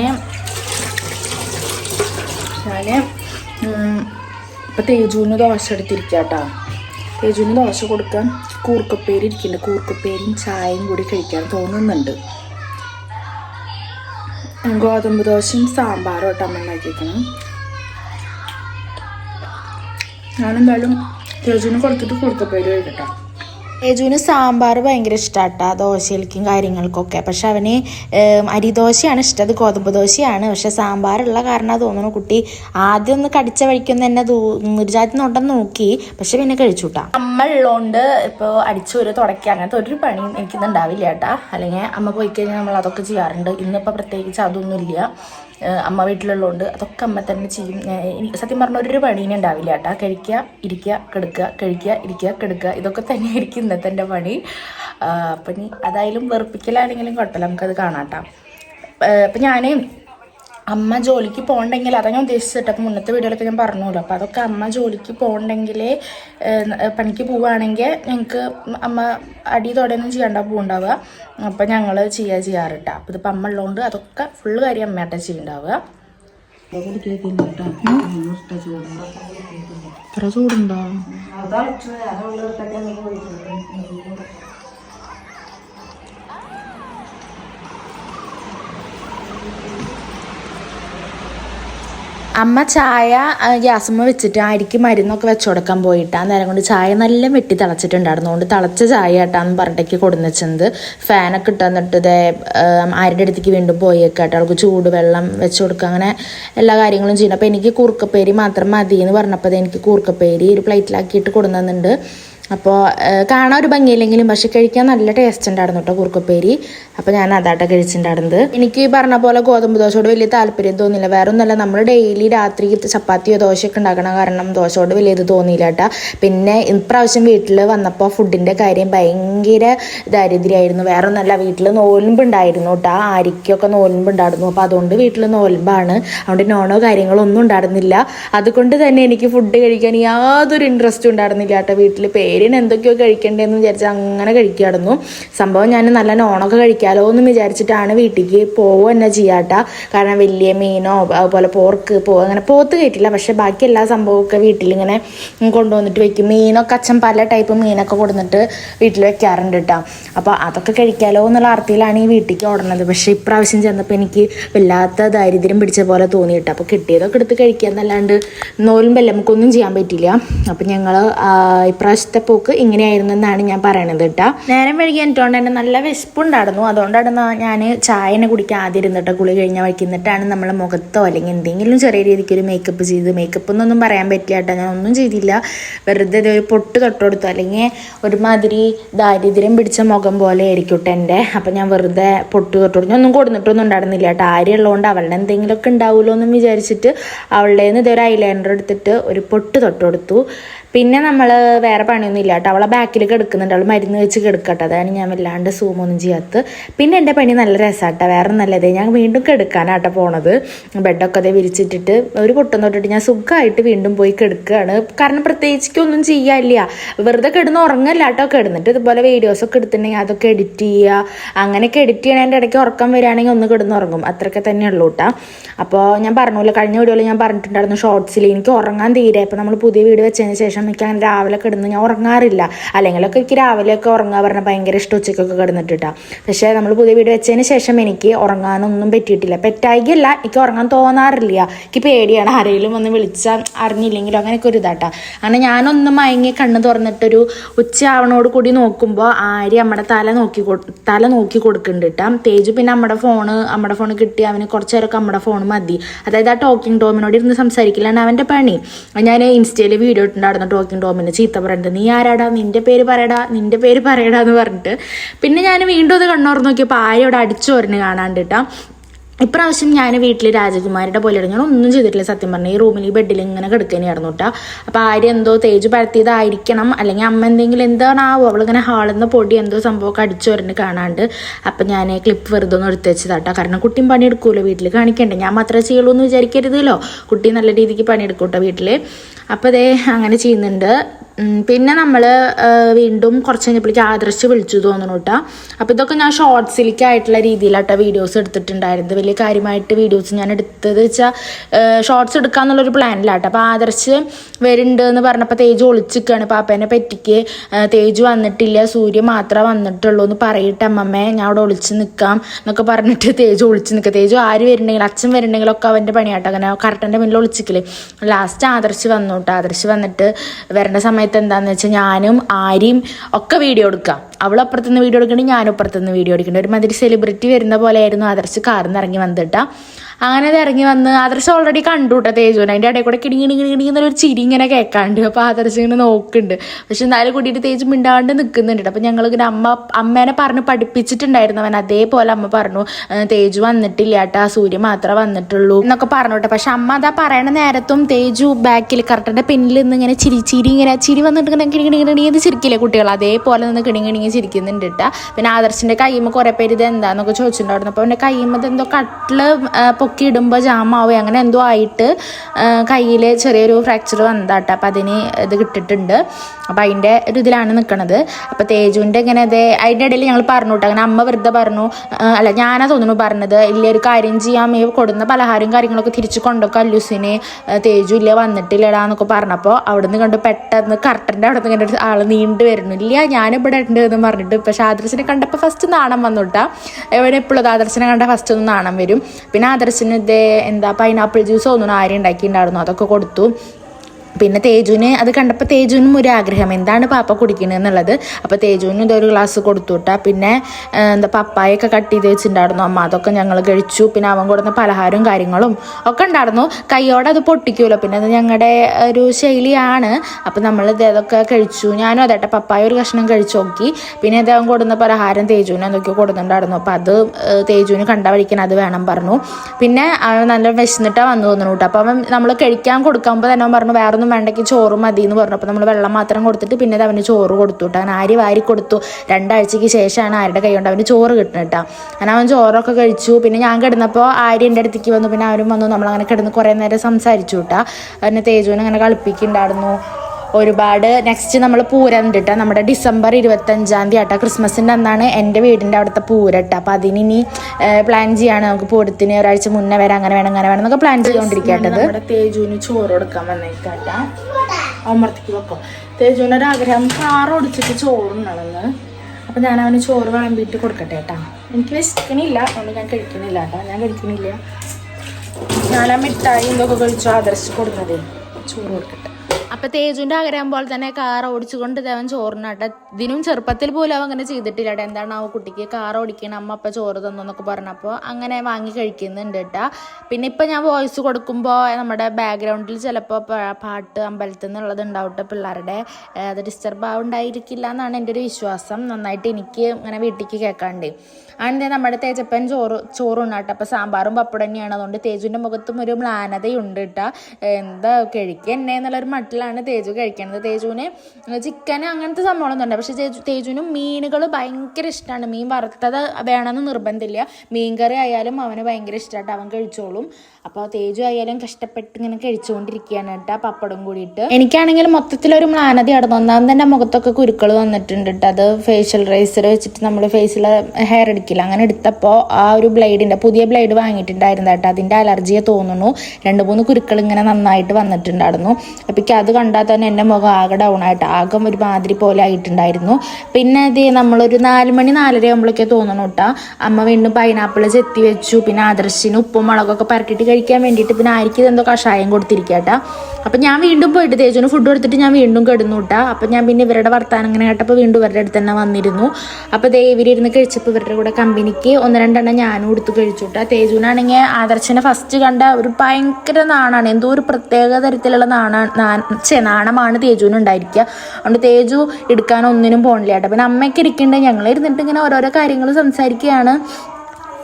ഞാൻ ഇപ്പം തേജുവിന് ദോശ എടുത്തിരിക്കാം കേട്ടോ തേജുവിന് ദോശ കൊടുക്കാൻ കൂർക്കപ്പേരി ഇരിക്കുന്നുണ്ട് കൂർക്കപ്പേരിയും ചായയും കൂടി കഴിക്കാൻ തോന്നുന്നുണ്ട്. ഗോതമ്പ് ദോശയും സാമ്പാറും കേട്ടോ അമ്മ ഉണ്ടാക്കിയിരിക്കണം ഞാനെന്തായാലും രജുവിന് കൊടുത്തിട്ട് കൂർക്കപ്പേരി കഴിക്കട്ടോ. തേജുവിന് സാമ്പാർ ഭയങ്കര ഇഷ്ടാട്ടാ ദോശയിലേക്കും കാര്യങ്ങൾക്കൊക്കെ. പക്ഷെ അവന് അരി അരിദോശയാണ് ഇഷ്ടം. അത് ഗോതമ്പ് ദോശയാണ്. പക്ഷെ സാമ്പാറുള്ള കാരണം തോന്നുന്നു കുട്ടി ആദ്യം ഒന്ന് കടിച്ച വഴിക്കൊന്ന് തന്നെ നിർജാതി നോട്ടം നോക്കി. പക്ഷെ പിന്നെ കഴിച്ചുട്ടാ. അമ്മ ഉള്ളതുകൊണ്ട് ഇപ്പോൾ അടിച്ചു ഒരു തുടക്കുക അങ്ങനത്തെ ഒരു പണിയും എനിക്കിന്നുണ്ടാവില്ല കേട്ടാ. അല്ലെങ്കിൽ അമ്മ പോയി കഴിഞ്ഞാൽ നമ്മൾ അതൊക്കെ ചെയ്യാറുണ്ട്. ഇന്നിപ്പോൾ പ്രത്യേകിച്ച് അതൊന്നുമില്ല. അമ്മ വീട്ടിലുള്ളതുകൊണ്ട് അതൊക്കെ അമ്മ തന്നെ ചെയ്യും. സത്യം പറഞ്ഞ ഒരു പണീനെ ഉണ്ടാവില്ല കേട്ടാ. കഴിക്കുക ഇരിക്കുക കിടക്കുക കഴിക്കുക ഇരിക്കുക കിടക്കുക. ഇതൊക്കെ തന്നെ ആയിരിക്കും ഇന്നത്തെ എന്റെ പണി. അപ്പം അതായാലും വെറുപ്പിക്കലാണെങ്കിലും കുഴപ്പമില്ല. നമുക്കത് കാണാം കേട്ടോ. അപ്പം ഞാൻ അമ്മ ജോലിക്ക് പോകണ്ടെങ്കിൽ അതാ ഞാൻ ഉദ്ദേശിച്ചിട്ട് അപ്പം മുന്നത്തെ വീഡിയോയിലൊക്കെ ഞാൻ പറഞ്ഞല്ലോ. അപ്പോൾ അതൊക്കെ അമ്മ ജോലിക്ക് പോകണ്ടെങ്കിൽ പണിക്ക് പോവുകയാണെങ്കിൽ ഞങ്ങൾക്ക് അമ്മ അടി തൊടയൊന്നും ചെയ്യണ്ട പോകുണ്ടാവുക അപ്പം ഞങ്ങൾ ചെയ്യുക ചെയ്യാറിട്ട അപ്പം ഇതിപ്പോൾ അമ്മ ഉള്ളതുകൊണ്ട് അതൊക്കെ ഫുള്ള് കാര്യം അമ്മയാട്ട ചെയ്യണ്ടാവുക. ഇത്ര ചൂടുണ്ടോ? അമ്മ ചായ ഗ്യാസമ്മ വെച്ചിട്ട് അരിക്ക് മരുന്നൊക്കെ വെച്ച് കൊടുക്കാൻ പോയിട്ട്. ആ നേരം കൊണ്ട് ചായ നല്ല വെട്ടി തിളച്ചിട്ടുണ്ടായിരുന്നു. അതുകൊണ്ട് തിളച്ച ചായ കേട്ടാന്ന് പറഞ്ഞിട്ടേക്ക് കൊടുന്ന് വെച്ചത്. ഫാനൊക്കെ ഇട്ട് തന്നിട്ട് ഇതേ ആരുടെ അടുത്തേക്ക് വീണ്ടും പോയേക്കാട്ടോ അവൾക്ക് ചൂട് വെള്ളം വെച്ച് കൊടുക്കുക അങ്ങനെ എല്ലാ കാര്യങ്ങളും ചെയ്യണം. അപ്പോൾ എനിക്ക് കൂർക്കപ്പേരി മാത്രം മതി എന്ന് പറഞ്ഞപ്പോൾ എനിക്ക് കൂർക്കപ്പേരി ഒരു പ്ലേറ്റിലാക്കിയിട്ട് കൊടുക്കുന്നുണ്ട് അപ്പോൾ കാണാൻ ഒരു ഭംഗിയില്ലെങ്കിലും പക്ഷെ കഴിക്കാൻ നല്ല ടേസ്റ്റ് ഉണ്ടായിരുന്നു കേട്ടോ കുറുക്കപ്പേരി. അപ്പോൾ ഞാൻ അതാട്ടെ കഴിച്ചിട്ടുണ്ടായിരുന്നത്. എനിക്ക് ഈ പറഞ്ഞ പോലെ ഗോതമ്പ് ദോശയോട് വലിയ താല്പര്യം തോന്നിയില്ല. വേറെ ഒന്നുമല്ല നമ്മൾ ഡെയിലി രാത്രി ചപ്പാത്തിയോ ദോശയൊക്കെ ഉണ്ടാക്കണ കാരണം ദോശയോട് വലിയ ഇത് തോന്നിയില്ല കേട്ടോ പിന്നെ ഇപ്രാവശ്യം വീട്ടിൽ വന്നപ്പോൾ ഫുഡിന്റെ കാര്യം ഭയങ്കര ദാരിദ്ര്യമായിരുന്നു. വേറെ ഒന്നല്ല വീട്ടിൽ നോലുമ്പുണ്ടായിരുന്നു കേട്ടോ ആരിക്കൊക്കെ നോലുമ്പുണ്ടായിരുന്നു അപ്പോൾ അതുകൊണ്ട് വീട്ടിൽ നോലുമ്പാണ് അതുകൊണ്ട് നോണോ കാര്യങ്ങളൊന്നും ഉണ്ടായിരുന്നില്ല. അതുകൊണ്ട് തന്നെ എനിക്ക് ഫുഡ് കഴിക്കാൻ യാതൊരു ഇൻട്രസ്റ്റും ഉണ്ടായിരുന്നില്ല കേട്ടോ വീട്ടിൽ. പേരിന് എന്തൊക്കെയോ കഴിക്കണ്ടേന്ന് വിചാരിച്ച് അങ്ങനെ കഴിക്കായിരുന്നു സംഭവം ഞാൻ നല്ല നോണൊക്കെ കഴിക്കാലോ എന്ന് വിചാരിച്ചിട്ടാണ് വീട്ടിലേക്ക് പോവുക തന്നെ ചെയ്യാട്ട. കാരണം വലിയ മീനോ അതുപോലെ പോർക്ക് പോ അങ്ങനെ പോത്ത് കയറ്റില്ല പക്ഷെ ബാക്കി എല്ലാ സംഭവമൊക്കെ വീട്ടിലിങ്ങനെ കൊണ്ടുവന്നിട്ട് വെക്കും. മീനൊക്കെ അച്ഛൻ പല ടൈപ്പ് മീനൊക്കെ കൊടുത്തിട്ട് വീട്ടിൽ വെക്കാറുണ്ട് കേട്ടോ അപ്പോൾ അതൊക്കെ കഴിക്കാലോ എന്നുള്ള അർത്ഥത്തിലാണ് ഈ വീട്ടിലേക്ക് ഓടണത്. പക്ഷെ ഇപ്രാവശ്യം ചെന്നപ്പോൾ എനിക്ക് വല്ലാത്ത ദാരിദ്ര്യം പിടിച്ച പോലെ തോന്നിയിട്ട്. അപ്പോൾ കിട്ടിയതൊക്കെ എടുത്ത് കഴിക്കുക എന്നല്ലാണ്ട് നോലുമ്പല്ല നമുക്കൊന്നും ചെയ്യാൻ പറ്റില്ല. അപ്പം ഞങ്ങൾ ഇപ്രാവശ്യത്തെ പോക്ക് ഇങ്ങനെയായിരുന്നു എന്നാണ് ഞാൻ പറയണത് കേട്ടോ. നേരം വഴുകി എന്നിട്ടുകൊണ്ട് തന്നെ നല്ല വിശപ്പുണ്ടായിരുന്നു. അതുകൊണ്ടാണ് ഞാൻ ചായനെ ഇരുന്നിട്ട് കുളി കഴിഞ്ഞാൽ വഴിക്കുന്നിട്ടാണ് നമ്മളെ മുഖത്തോ അല്ലെങ്കിൽ എന്തെങ്കിലും ചെറിയ രീതിക്ക് ഒരു മേക്കപ്പ് ചെയ്ത് മേക്കപ്പ് എന്നൊന്നും പറയാൻ പറ്റില്ല കേട്ടോ. ഞാൻ ഒന്നും ചെയ്തില്ല. വെറുതെ ഒരു പൊട്ട് തൊട്ടുകൊടുത്തു അല്ലെങ്കിൽ ഒരുമാതിരി ദാരിദ്ര്യം പിടിച്ച മുഖം പോലെ ആയിരിക്കട്ടെ എന്റെ. അപ്പം ഞാൻ വെറുതെ പൊട്ട് തൊട്ടുകൊടുത്തു ഒന്നും കൊടുത്തിട്ടൊന്നും ഉണ്ടായിരുന്നില്ല കേട്ടോ. ആരും ഉള്ളതുകൊണ്ട് അവളുടെ എന്തെങ്കിലുമൊക്കെ ഉണ്ടാവുമല്ലോ എന്നും വിചാരിച്ചിട്ട് അവളുടെ നിന്ന് ഇതൊരു ഐലൈനർ എടുത്തിട്ട് ഒരു പൊട്ട് തൊട്ടുകൊടുത്തു പിന്നെ നമ്മൾ വേറെ പണിയൊന്നും ഇല്ല കേട്ടോ. അവളെ ബാക്കിൽ കിടക്കുന്നുണ്ട്. അവൾ മരുന്ന് വെച്ച് കിടക്കട്ടെ. അതാണ് ഞാൻ വല്ലാണ്ട് സൂമൊന്നും ചെയ്യാത്ത പിന്നെ എന്റെ പണി നല്ല രസമാട്ടെ വേറെ നല്ലതേ ഞാൻ വീണ്ടും കിടക്കാനാട്ടോ പോണത്. ബെഡൊക്കെ അതേ വിരിച്ചിട്ടിട്ട് ഒരു പൊട്ടം തൊട്ടിട്ട് ഞാൻ സുഖമായിട്ട് വീണ്ടും പോയി കിടക്കുകയാണ് കാരണം പ്രത്യേകിച്ചൊന്നും ചെയ്യാനില്ല. വെറുതെ കിടന്ന് ഉറങ്ങല്ല കേട്ടോ. കിടന്നിട്ട് ഇതുപോലെ വീഡിയോസൊക്കെ എടുത്തിട്ടുണ്ടെങ്കിൽ അതൊക്കെ എഡിറ്റ് ചെയ്യുക. അങ്ങനെയൊക്കെ എഡിറ്റ് ചെയ്യണതിന്റെ ഇടയ്ക്ക് ഉറക്കം വരികയാണെങ്കിൽ ഒന്ന് കിടന്ന് ഉറങ്ങും. അത്രയൊക്കെ തന്നെ ഉള്ളൂ കേട്ടോ. അപ്പോൾ ഞാൻ പറഞ്ഞല്ലോ കഴിഞ്ഞ വീഡിയോയിൽ ഞാൻ പറഞ്ഞിട്ടുണ്ടായിരുന്നു ഷോർട്സിൽ എനിക്ക് ഉറങ്ങാൻ തീരെ. അപ്പോൾ നമ്മൾ പുതിയ വീഡിയോ വെച്ചതിന് ശേഷം എനിക്ക് അങ്ങനെ രാവിലെ കിടന്ന് ഞാൻ ഉറങ്ങാറില്ല. അല്ലെങ്കിലൊക്കെ എനിക്ക് രാവിലെയൊക്കെ ഉറങ്ങുക പറഞ്ഞാൽ ഭയങ്കര ഇഷ്ടം ഉച്ചയ്ക്കൊക്കെ കിടന്നിട്ടാ പക്ഷേ നമ്മൾ പുതിയ വീട് വെച്ചതിന് ശേഷം എനിക്ക് ഉറങ്ങാനൊന്നും പറ്റിയിട്ടില്ല. പെറ്റായികയല്ല എനിക്ക് ഉറങ്ങാൻ തോന്നാറില്ല. എനിക്ക് പേടിയാണ് ആരെങ്കിലും ഒന്ന് വിളിച്ചാൽ അറിഞ്ഞില്ലെങ്കിലും അങ്ങനെയൊക്കെ ഒരു ഇതാട്ടാ. അങ്ങനെ ഞാനൊന്ന് മയങ്ങി കണ്ണ് തുറന്നിട്ടൊരു ഉച്ചയാവണോട് കൂടി നോക്കുമ്പോൾ ആര് നമ്മുടെ തല നോക്കി തല നോക്കി കൊടുക്കുന്നുണ്ട് കേട്ടാ തേജു പിന്നെ നമ്മുടെ ഫോണ് നമ്മുടെ ഫോൺ കിട്ടി. അവന് കുറച്ച് നേരമൊക്കെ നമ്മുടെ ഫോൺ മതി. അതായത് ആ ടോക്കിംഗ് ടോമിനോട് ഇരുന്ന് സംസാരിക്കലാണ് അവന്റെ പണി. ഞാൻ ഇൻസ്റ്റയിൽ വീഡിയോ ഇട്ടുണ്ടായിരുന്നു. ടോക്കിംഗ് ടോമിന് ചീത്ത പറയുന്നത് നീ ആരാടാ? നിന്റെ പേര് പറയടാ? നിന്റെ പേര് പറയടാ എന്ന് പറഞ്ഞിട്ട്. പിന്നെ ഞാൻ വീണ്ടും അത് കണ്ണോർന്ന് നോക്കിയപ്പോൾ ആരും അവിടെ അടിച്ചോരന് കാണാണ്ട് കേട്ടാ ഇപ്രാവശ്യം ഞാൻ വീട്ടിൽ രാജകുമാരിയുടെ പോലെ ഞാൻ ഒന്നും ചെയ്തിട്ടില്ല സത്യം പറഞ്ഞാൽ ഈ റൂമിൽ ഈ ബെഡിൽ ഇങ്ങനെ കിടക്കുന്നതായിരുന്നു കേട്ടോ അപ്പോൾ ആര് എന്തോ തേജ് പരത്തിയതായിരിക്കണം. അല്ലെങ്കിൽ അമ്മ എന്തെങ്കിലും എന്താണാവോ. അവളിങ്ങനെ ഹാളെന്ന പൊടി എന്തോ സംഭവമൊക്കെ അടിച്ചു വരുന്നത് കാണാണ്ട് അപ്പം ഞാൻ ക്ലിപ്പ് വെറുതെ ഒന്ന് എടുത്ത് വെച്ചതാട്ടോ കാരണം കുട്ടിയും പണിയെടുക്കുമല്ലോ വീട്ടിൽ കാണിക്കണ്ടേ? ഞാൻ മാത്രമേ ചെയ്യുള്ളൂ എന്ന് വിചാരിക്കരുതല്ലോ. കുട്ടി നല്ല രീതിക്ക് പണിയെടുക്കും കേട്ടോ വീട്ടിൽ അപ്പോൾ അതേ അങ്ങനെ ചെയ്യുന്നുണ്ട്. പിന്നെ നമ്മൾ വീണ്ടും കുറച്ച് കഴിഞ്ഞപ്പോഴേക്ക് ആദർശ് വിളിച്ചു തോന്നുന്നു കേട്ടോ അപ്പോൾ ഇതൊക്കെ ഞാൻ ഷോർട്സിലേക്കായിട്ടുള്ള രീതിയിലാട്ടോ വീഡിയോസ് എടുത്തിട്ടുണ്ടായിരുന്നത്. വലിയ കാര്യമായിട്ട് വീഡിയോസ് ഞാൻ എടുത്തത് വെച്ചാൽ ഷോർട്സ് എടുക്കാന്നുള്ളൊരു പ്ലാനിലാട്ടോ അപ്പോൾ ആദർശ് വരുന്നുണ്ട് എന്ന് പറഞ്ഞപ്പോൾ തേജ് ഒളിച്ചിരിക്കുകയാണ് പാപ്പേനെ പറ്റിക്ക് തേജ് വന്നിട്ടില്ല സൂര്യ മാത്രമേ വന്നിട്ടുള്ളൂ എന്ന് പറയട്ടെ അമ്മമ്മേ. ഞാൻ അവിടെ ഒളിച്ച് നിൽക്കാം എന്നൊക്കെ പറഞ്ഞിട്ട് തേജ് ഒളിച്ച് നിൽക്കുക തേജ് ആര് വരുന്നുണ്ടെങ്കിലും അച്ഛൻ വരുന്നുണ്ടെങ്കിലൊക്കെ അവന്റെ പണിയാട്ടോ. അങ്ങനെ കറക്റ്റന്റെ മുന്നിൽ ഒളിച്ചിക്കൽ. ലാസ്റ്റ് ആദർശ് വന്നു കേട്ടോ ആദർശ് വന്നിട്ട് വരേണ്ട സമയത്ത് എന്താന്ന് വെച്ചാൽ ഞാനും ആര്യയും ഒക്കെ വീഡിയോ എടുക്കാം. അവൾ അപ്പുറത്തുനിന്ന് വീഡിയോ എടുക്കുന്നുണ്ട് ഞാനും അപ്പുറത്തുനിന്ന് വീഡിയോ എടുക്കണ്ട. ഒരുമാതിരി സെലിബ്രിറ്റി വരുന്ന പോലെയായിരുന്നു ആദർശ് കാറിൽ നിന്ന് ഇറങ്ങി വന്നിട്ടാ. അങ്ങനെ അത് ഇറങ്ങി വന്ന് ആദർശ് ഓൾറെഡി കണ്ടു കേട്ടോ തേജുവിന്. അതിന്റെ ഇടയിൽ കൂടെ കിടിങ്ങി കിടിങ്ങി കിടിങ്ങി എന്നൊരു ചിരി ഇങ്ങനെ കേൾക്കാണ്ട്. അപ്പോൾ ആദർശ് ഇങ്ങനെ നോക്കുന്നുണ്ട്. പക്ഷെ എന്നാലും കൂട്ടിയിട്ട് തേജ് മിണ്ടാണ്ട് നിൽക്കുന്നുണ്ട് അപ്പോൾ ഞങ്ങൾ ഇങ്ങനെ അമ്മ അമ്മേനെ പറഞ്ഞ് പഠിപ്പിച്ചിട്ടുണ്ടായിരുന്നു അവൻ അതേപോലെ അമ്മ പറഞ്ഞു തേജു വന്നിട്ടില്ല കേട്ടാ സൂര്യ മാത്രമേ വന്നിട്ടുള്ളൂ എന്നൊക്കെ പറഞ്ഞു കേട്ടോ പക്ഷെ അമ്മ അതാ പറയണ നേരത്തും തേജു ബാക്കിൽ കറക്റ്റിന്റെ പിന്നിൽ നിന്ന് ഇങ്ങനെ ചിരി ചിരി ഇങ്ങനെ ചിരി വന്നിട്ട് ഇങ്ങനെ കിണി കിണി കിണി ചിരിക്കില്ലേ കുട്ടികൾ അതേപോലെ നിന്ന് കിണി കിണിങ്ങി ചിരിക്കുന്നുണ്ട് കേട്ടോ പിന്നെ ആദർശിന്റെ കൈമ്മ കുറേ പേര് ഇത് എന്താന്നൊക്കെ ചോദിച്ചിട്ടുണ്ടായിരുന്നു. അപ്പോൾ അവന്റെ കൈമ്മത് എന്തോ കട്ടിൽ പൊക്കി ഇടുമ്പോൾ ജാമാവുക അങ്ങനെ എന്തോ ആയിട്ട് കയ്യിൽ ചെറിയൊരു ഫ്രാക്ചർ വന്നതാട്ടോ. അപ്പം അതിന് ഇത് കിട്ടിയിട്ടുണ്ട്. അപ്പം അതിന്റെ ഒരു ഇതിലാണ് നിൽക്കണത് അപ്പോൾ തേജുവിന്റെ ഇങ്ങനെ ഇതേ അതിന്റെ ഇടയിൽ ഞങ്ങൾ പറഞ്ഞു കേട്ടോ അങ്ങനെ അമ്മ വെറുതെ പറഞ്ഞു അല്ല ഞാനാ തോന്നുന്നു പറഞ്ഞത്. ഇല്ല ഒരു കാര്യം ചെയ്യാൻ മേ കൊടുന്ന പലഹാരവും കാര്യങ്ങളൊക്കെ തിരിച്ച് കൊണ്ടൊക്കെ അല്ലൂസിന്. തേജു ഇല്ല വന്നിട്ടില്ലടാ എന്നൊക്കെ പറഞ്ഞപ്പോൾ അവിടെ നിന്ന് കണ്ട് പെട്ടെന്ന് കർട്ടന്റെ അവിടെ നിന്ന് ഇങ്ങനെ ആൾ നീണ്ടു വരുന്നു. ഇല്ല ഞാനിവിടെ ഉണ്ട് എന്ന് പറഞ്ഞിട്ട് പക്ഷേ ആദർശിനെ കണ്ടപ്പോൾ ഫസ്റ്റ് നാണം വന്നു കേട്ടോ എവിടെ എപ്പോഴും ആദർശനെ കണ്ട ഫസ്റ്റ് ഒന്ന് നാണം വരും. പിന്നെ ആദർശിന് ഇതേ എന്താ പൈനാപ്പിൾ ജ്യൂസ് തോന്നുന്നു ആരും ഉണ്ടാക്കിയിട്ടുണ്ടായിരുന്നു. അതൊക്കെ കൊടുത്തു. പിന്നെ തേജുവിന് അത് കണ്ടപ്പോൾ തേജുവിനും ഒരു ആഗ്രഹം എന്താണ് പാപ്പ കുടിക്കുന്നത് എന്നുള്ളത്. അപ്പോൾ തേജുവിന് ഇതൊരു ഗ്ലാസ് കൊടുത്തുവിട്ടാ പിന്നെ എന്താ പപ്പായൊക്കെ കട്ട് ചെയ്ത് വെച്ചിട്ടുണ്ടായിരുന്നു. അമ്മ അതൊക്കെ ഞങ്ങൾ കഴിച്ചു. പിന്നെ അവൻ കൊടുത്ത പലഹാരവും കാര്യങ്ങളും ഒക്കെ ഉണ്ടായിരുന്നു. കൈയോടെ അത് പൊട്ടിക്കുമല്ലോ പിന്നെ അത് ഞങ്ങളുടെ ഒരു ശൈലിയാണ്. അപ്പോൾ നമ്മൾ ഇതൊക്കെ കഴിച്ചു. ഞാനും അതേട്ടെ പപ്പായ ഒരു കഷ്ണം കഴിച്ചു നോക്കി. പിന്നെ ഇത് അവൻ കൊടുന്ന പലഹാരം തേജുവിന് എന്തൊക്കെയോ കൊടുത്തിട്ടുണ്ടായിരുന്നു. അപ്പോൾ അത് തേജുവിന് കണ്ടാൽ വഴിക്കാൻ അത് വേണം പറഞ്ഞു. പിന്നെ അവൻ നല്ല വിശന്നിട്ടാണ് വന്നു തോന്നുന്നു കേട്ടോ അപ്പോൾ അവൻ നമ്മൾ കഴിക്കാൻ കൊടുക്കുമ്പോൾ തന്നെ അവൻ പറഞ്ഞു വേറെ ഒന്നും വേണ്ടെങ്കിൽ ചോറ് മതി എന്ന് പറഞ്ഞു. അപ്പോൾ നമ്മൾ വെള്ളം മാത്രം കൊടുത്തിട്ട് പിന്നെ അവന് ചോറ് കൊടുത്തു കേട്ടോ അങ്ങനെ ആര്യ വാരി കൊടുത്തു. രണ്ടാഴ്ചയ്ക്ക് ശേഷമാണ് ആരുടെ കൈ കൊണ്ട് അവന് ചോറ് കിട്ടുന്നത് കേട്ടോ അങ്ങനെ അവൻ ചോറൊക്കെ കഴിച്ചു. പിന്നെ ഞാൻ കിടന്നപ്പോൾ ആര്യ എന്റെ അടുത്തേക്ക് വന്നു. പിന്നെ അവരും വന്നു. നമ്മളങ്ങനെ കിടന്ന് കുറേ നേരം സംസാരിച്ചു കേട്ടോ പിന്നെ തേജുവിനെ അങ്ങനെ കളിപ്പിക്കുന്നുണ്ടായിരുന്നു. ഒരുപാട് നെക്സ്റ്റ് നമ്മൾ പൂരം ഉണ്ട് നമ്മുടെ ഡിസംബർ ഇരുപത്തഞ്ചാം തീയതി ആട്ടോ. ക്രിസ്മസിന്റെ അന്നാണ് എന്റെ വീടിന്റെ അവിടുത്തെ പൂരട്ട. അപ്പോൾ അതിനി പ്ലാൻ ചെയ്യാണ്. നമുക്ക് പൂരത്തിന് ഒരാഴ്ച മുന്നേ വരാം. അങ്ങനെ വേണം അങ്ങനെ വേണം എന്നൊക്കെ പ്ലാൻ ചെയ്തുകൊണ്ടിരിക്കട്ടത് തേജുവിന് ചോറ് കൊടുക്കാൻ വന്നേക്കാട്ടാ. അമർത്തിക്ക് വെക്കും. തേജുവിന്റെ ഒരു ആഗ്രഹം. കാർ ഓടിച്ചിട്ട് ചോറുണ്ണണമെന്ന് അപ്പോൾ ഞാൻ അവന് ചോറ് വിളമ്പിയിട്ട് കൊടുക്കട്ടെ കേട്ടാ എനിക്ക് വിശക്കണില്ല. അതുകൊണ്ട് ഞാൻ കഴിക്കണില്ല കേട്ടോ ഞാൻ കഴിക്കണില്ല. ഞാൻ ആ മിഠായി എന്തൊക്കെ കഴിച്ചു ആദർശിച്ച് കൊടുക്കുന്നതേ ചോറ് കൊടുക്കട്ടെ. അപ്പൊ തേജുവിന്റെ ആഗ്രഹം പോലെ തന്നെ കാർ ഓടിച്ചുകൊണ്ട് അവൻ ചോറിനാട്ടെ ഇതിനും ചെറുപ്പത്തിൽ പോലും അവൻ അങ്ങനെ ചെയ്തിട്ടില്ല കേട്ടോ എന്താണ് ആ കുട്ടിക്ക് കാർ ഓടിക്കണം? അമ്മ അപ്പം ചോറ് തന്നു എന്നൊക്കെ പറഞ്ഞപ്പോൾ അങ്ങനെ വാങ്ങി കഴിക്കുന്നുണ്ട് കേട്ടാ പിന്നെ ഇപ്പൊ ഞാൻ വോയിസ് കൊടുക്കുമ്പോൾ നമ്മുടെ ബാക്ക്ഗ്രൗണ്ടിൽ ചിലപ്പോൾ പാട്ട് അമ്പലത്തിൽ നിന്നുള്ളത് ഉണ്ടാവട്ടെ പിള്ളേരുടെ. അത് ഡിസ്റ്റർബ് ആവുണ്ടായിരിക്കില്ല എന്നാണ് എന്റെ ഒരു വിശ്വാസം. നന്നായിട്ട് എനിക്ക് അങ്ങനെ വീട്ടിലേക്ക് കേൾക്കാണ്ട്. ആണെന്തേ നമ്മുടെ തേജപ്പൻ ചോറ് ചോറുണ്ടാട്ടെ അപ്പോൾ സാമ്പാറും പപ്പടം തന്നെയാണ്. അതുകൊണ്ട് തേജുവിന്റെ മുഖത്തും ഒരു മ്ലാനതയുണ്ട് കേട്ടാ. എന്താ കഴിക്കുക എന്നെ എന്നുള്ളൊരു മട്ടിലാണ് തേജു കഴിക്കണത്. തേജുവിന് ചിക്കൻ അങ്ങനത്തെ സംഭവങ്ങളൊന്നും ഉണ്ട് പക്ഷേ തേജു തേജുവിന് മീനുകൾ ഭയങ്കര ഇഷ്ടമാണ് മീൻ വറുത്തത് വേണമെന്ന് നിർബന്ധമില്ല. മീൻ കറി ആയാലും അവന് ഭയങ്കര ഇഷ്ടമായിട്ട് അവൻ കഴിച്ചോളും. അപ്പോൾ തേജു ആയാലും കഷ്ടപ്പെട്ട് ഇങ്ങനെ കഴിച്ചുകൊണ്ടിരിക്കുകയാണ് കേട്ടോ പപ്പടം കൂടിയിട്ട്. എനിക്കാണെങ്കിൽ മൊത്തത്തിൽ ഒരു മ്ലാനത അടന്നു ഒന്നാമത് തന്നെ മുഖത്തൊക്കെ കുരുക്കൾ വന്നിട്ടുണ്ട് കേട്ടോ. അത് ഫേഷ്യൽ റൈസർ വെച്ചിട്ട് നമ്മൾ ഫേസിൽ ഹെയർ എടുക്കില്ല അങ്ങനെ എടുത്തപ്പോൾ ആ ഒരു ബ്ലേഡിന്റെ പുതിയ ബ്ലേഡ് വാങ്ങിയിട്ടുണ്ടായിരുന്നു കേട്ടോ. അതിന്റെ അലർജിയെ തോന്നുന്നു. രണ്ട് മൂന്ന് കുരുക്കൾ ഇങ്ങനെ നന്നായിട്ട് വന്നിട്ടുണ്ടായിരുന്നു. അപ്പോൾ എനിക്ക് അത് കണ്ടാൽ തന്നെ എന്റെ മുഖം ആകെ ഡൗൺ ആയിട്ട്. ആകെ ഒരു മാതിരി പോലെ ആയിട്ടുണ്ടായിരുന്നു. പിന്നെ ഇത് നമ്മളൊരു നാല് മണി നാലര ആകുമ്പോഴേക്കേ തോന്നണു കേട്ടോ. അമ്മ വീണ്ടും പൈനാപ്പിൾ ചെത്തി വെച്ചു. പിന്നെ ആദർശിന് ഉപ്പും മുളകൊക്കെ പരട്ടിയിട്ട് കഴിക്കാൻ വേണ്ടിയിട്ട് പിന്നെ ആയിരിക്കും ഇതെന്തോ കഷായം കൊടുത്തിരിക്കട്ടാ. അപ്പം ഞാൻ വീണ്ടും പോയിട്ട് തേജുവിന് ഫുഡ് കൊടുത്തിട്ട് ഞാൻ വീണ്ടും കിടന്നു കേട്ടാ അപ്പം ഞാൻ പിന്നെ ഇവരുടെ വർത്താനം ഇങ്ങനെ കേട്ടപ്പോൾ വീണ്ടും ഇവരുടെ അടുത്ത് തന്നെ വന്നിരുന്നു. അപ്പോൾ ദേ ഇവരിരുന്ന് കഴിച്ചപ്പോൾ ഇവരുടെ കൂടെ കമ്പനിക്ക് ഒന്ന് രണ്ടെണ്ണം ഞാനും എടുത്ത് കഴിച്ചു കേട്ടാ തേജുവിനാണെങ്കിൽ ആദർശനെ ഫസ്റ്റ് കണ്ട ഒരു ഭയങ്കര നാണാണ്. എന്തോ ഒരു പ്രത്യേക തരത്തിലുള്ള നാണ ചെ നാണമാണ് തേജുവിന് ഉണ്ടായിരിക്കുക. അതുകൊണ്ട് തേജു എടുക്കാൻ ഒന്നിനും പോണില്ല കേട്ടോ പിന്നെ അമ്മയ്ക്ക് ഇരിക്കുന്നുണ്ട് ഞങ്ങൾ ഇരുന്നിട്ട് ഇങ്ങനെ ഓരോരോ കാര്യങ്ങൾ സംസാരിക്കുകയാണ്.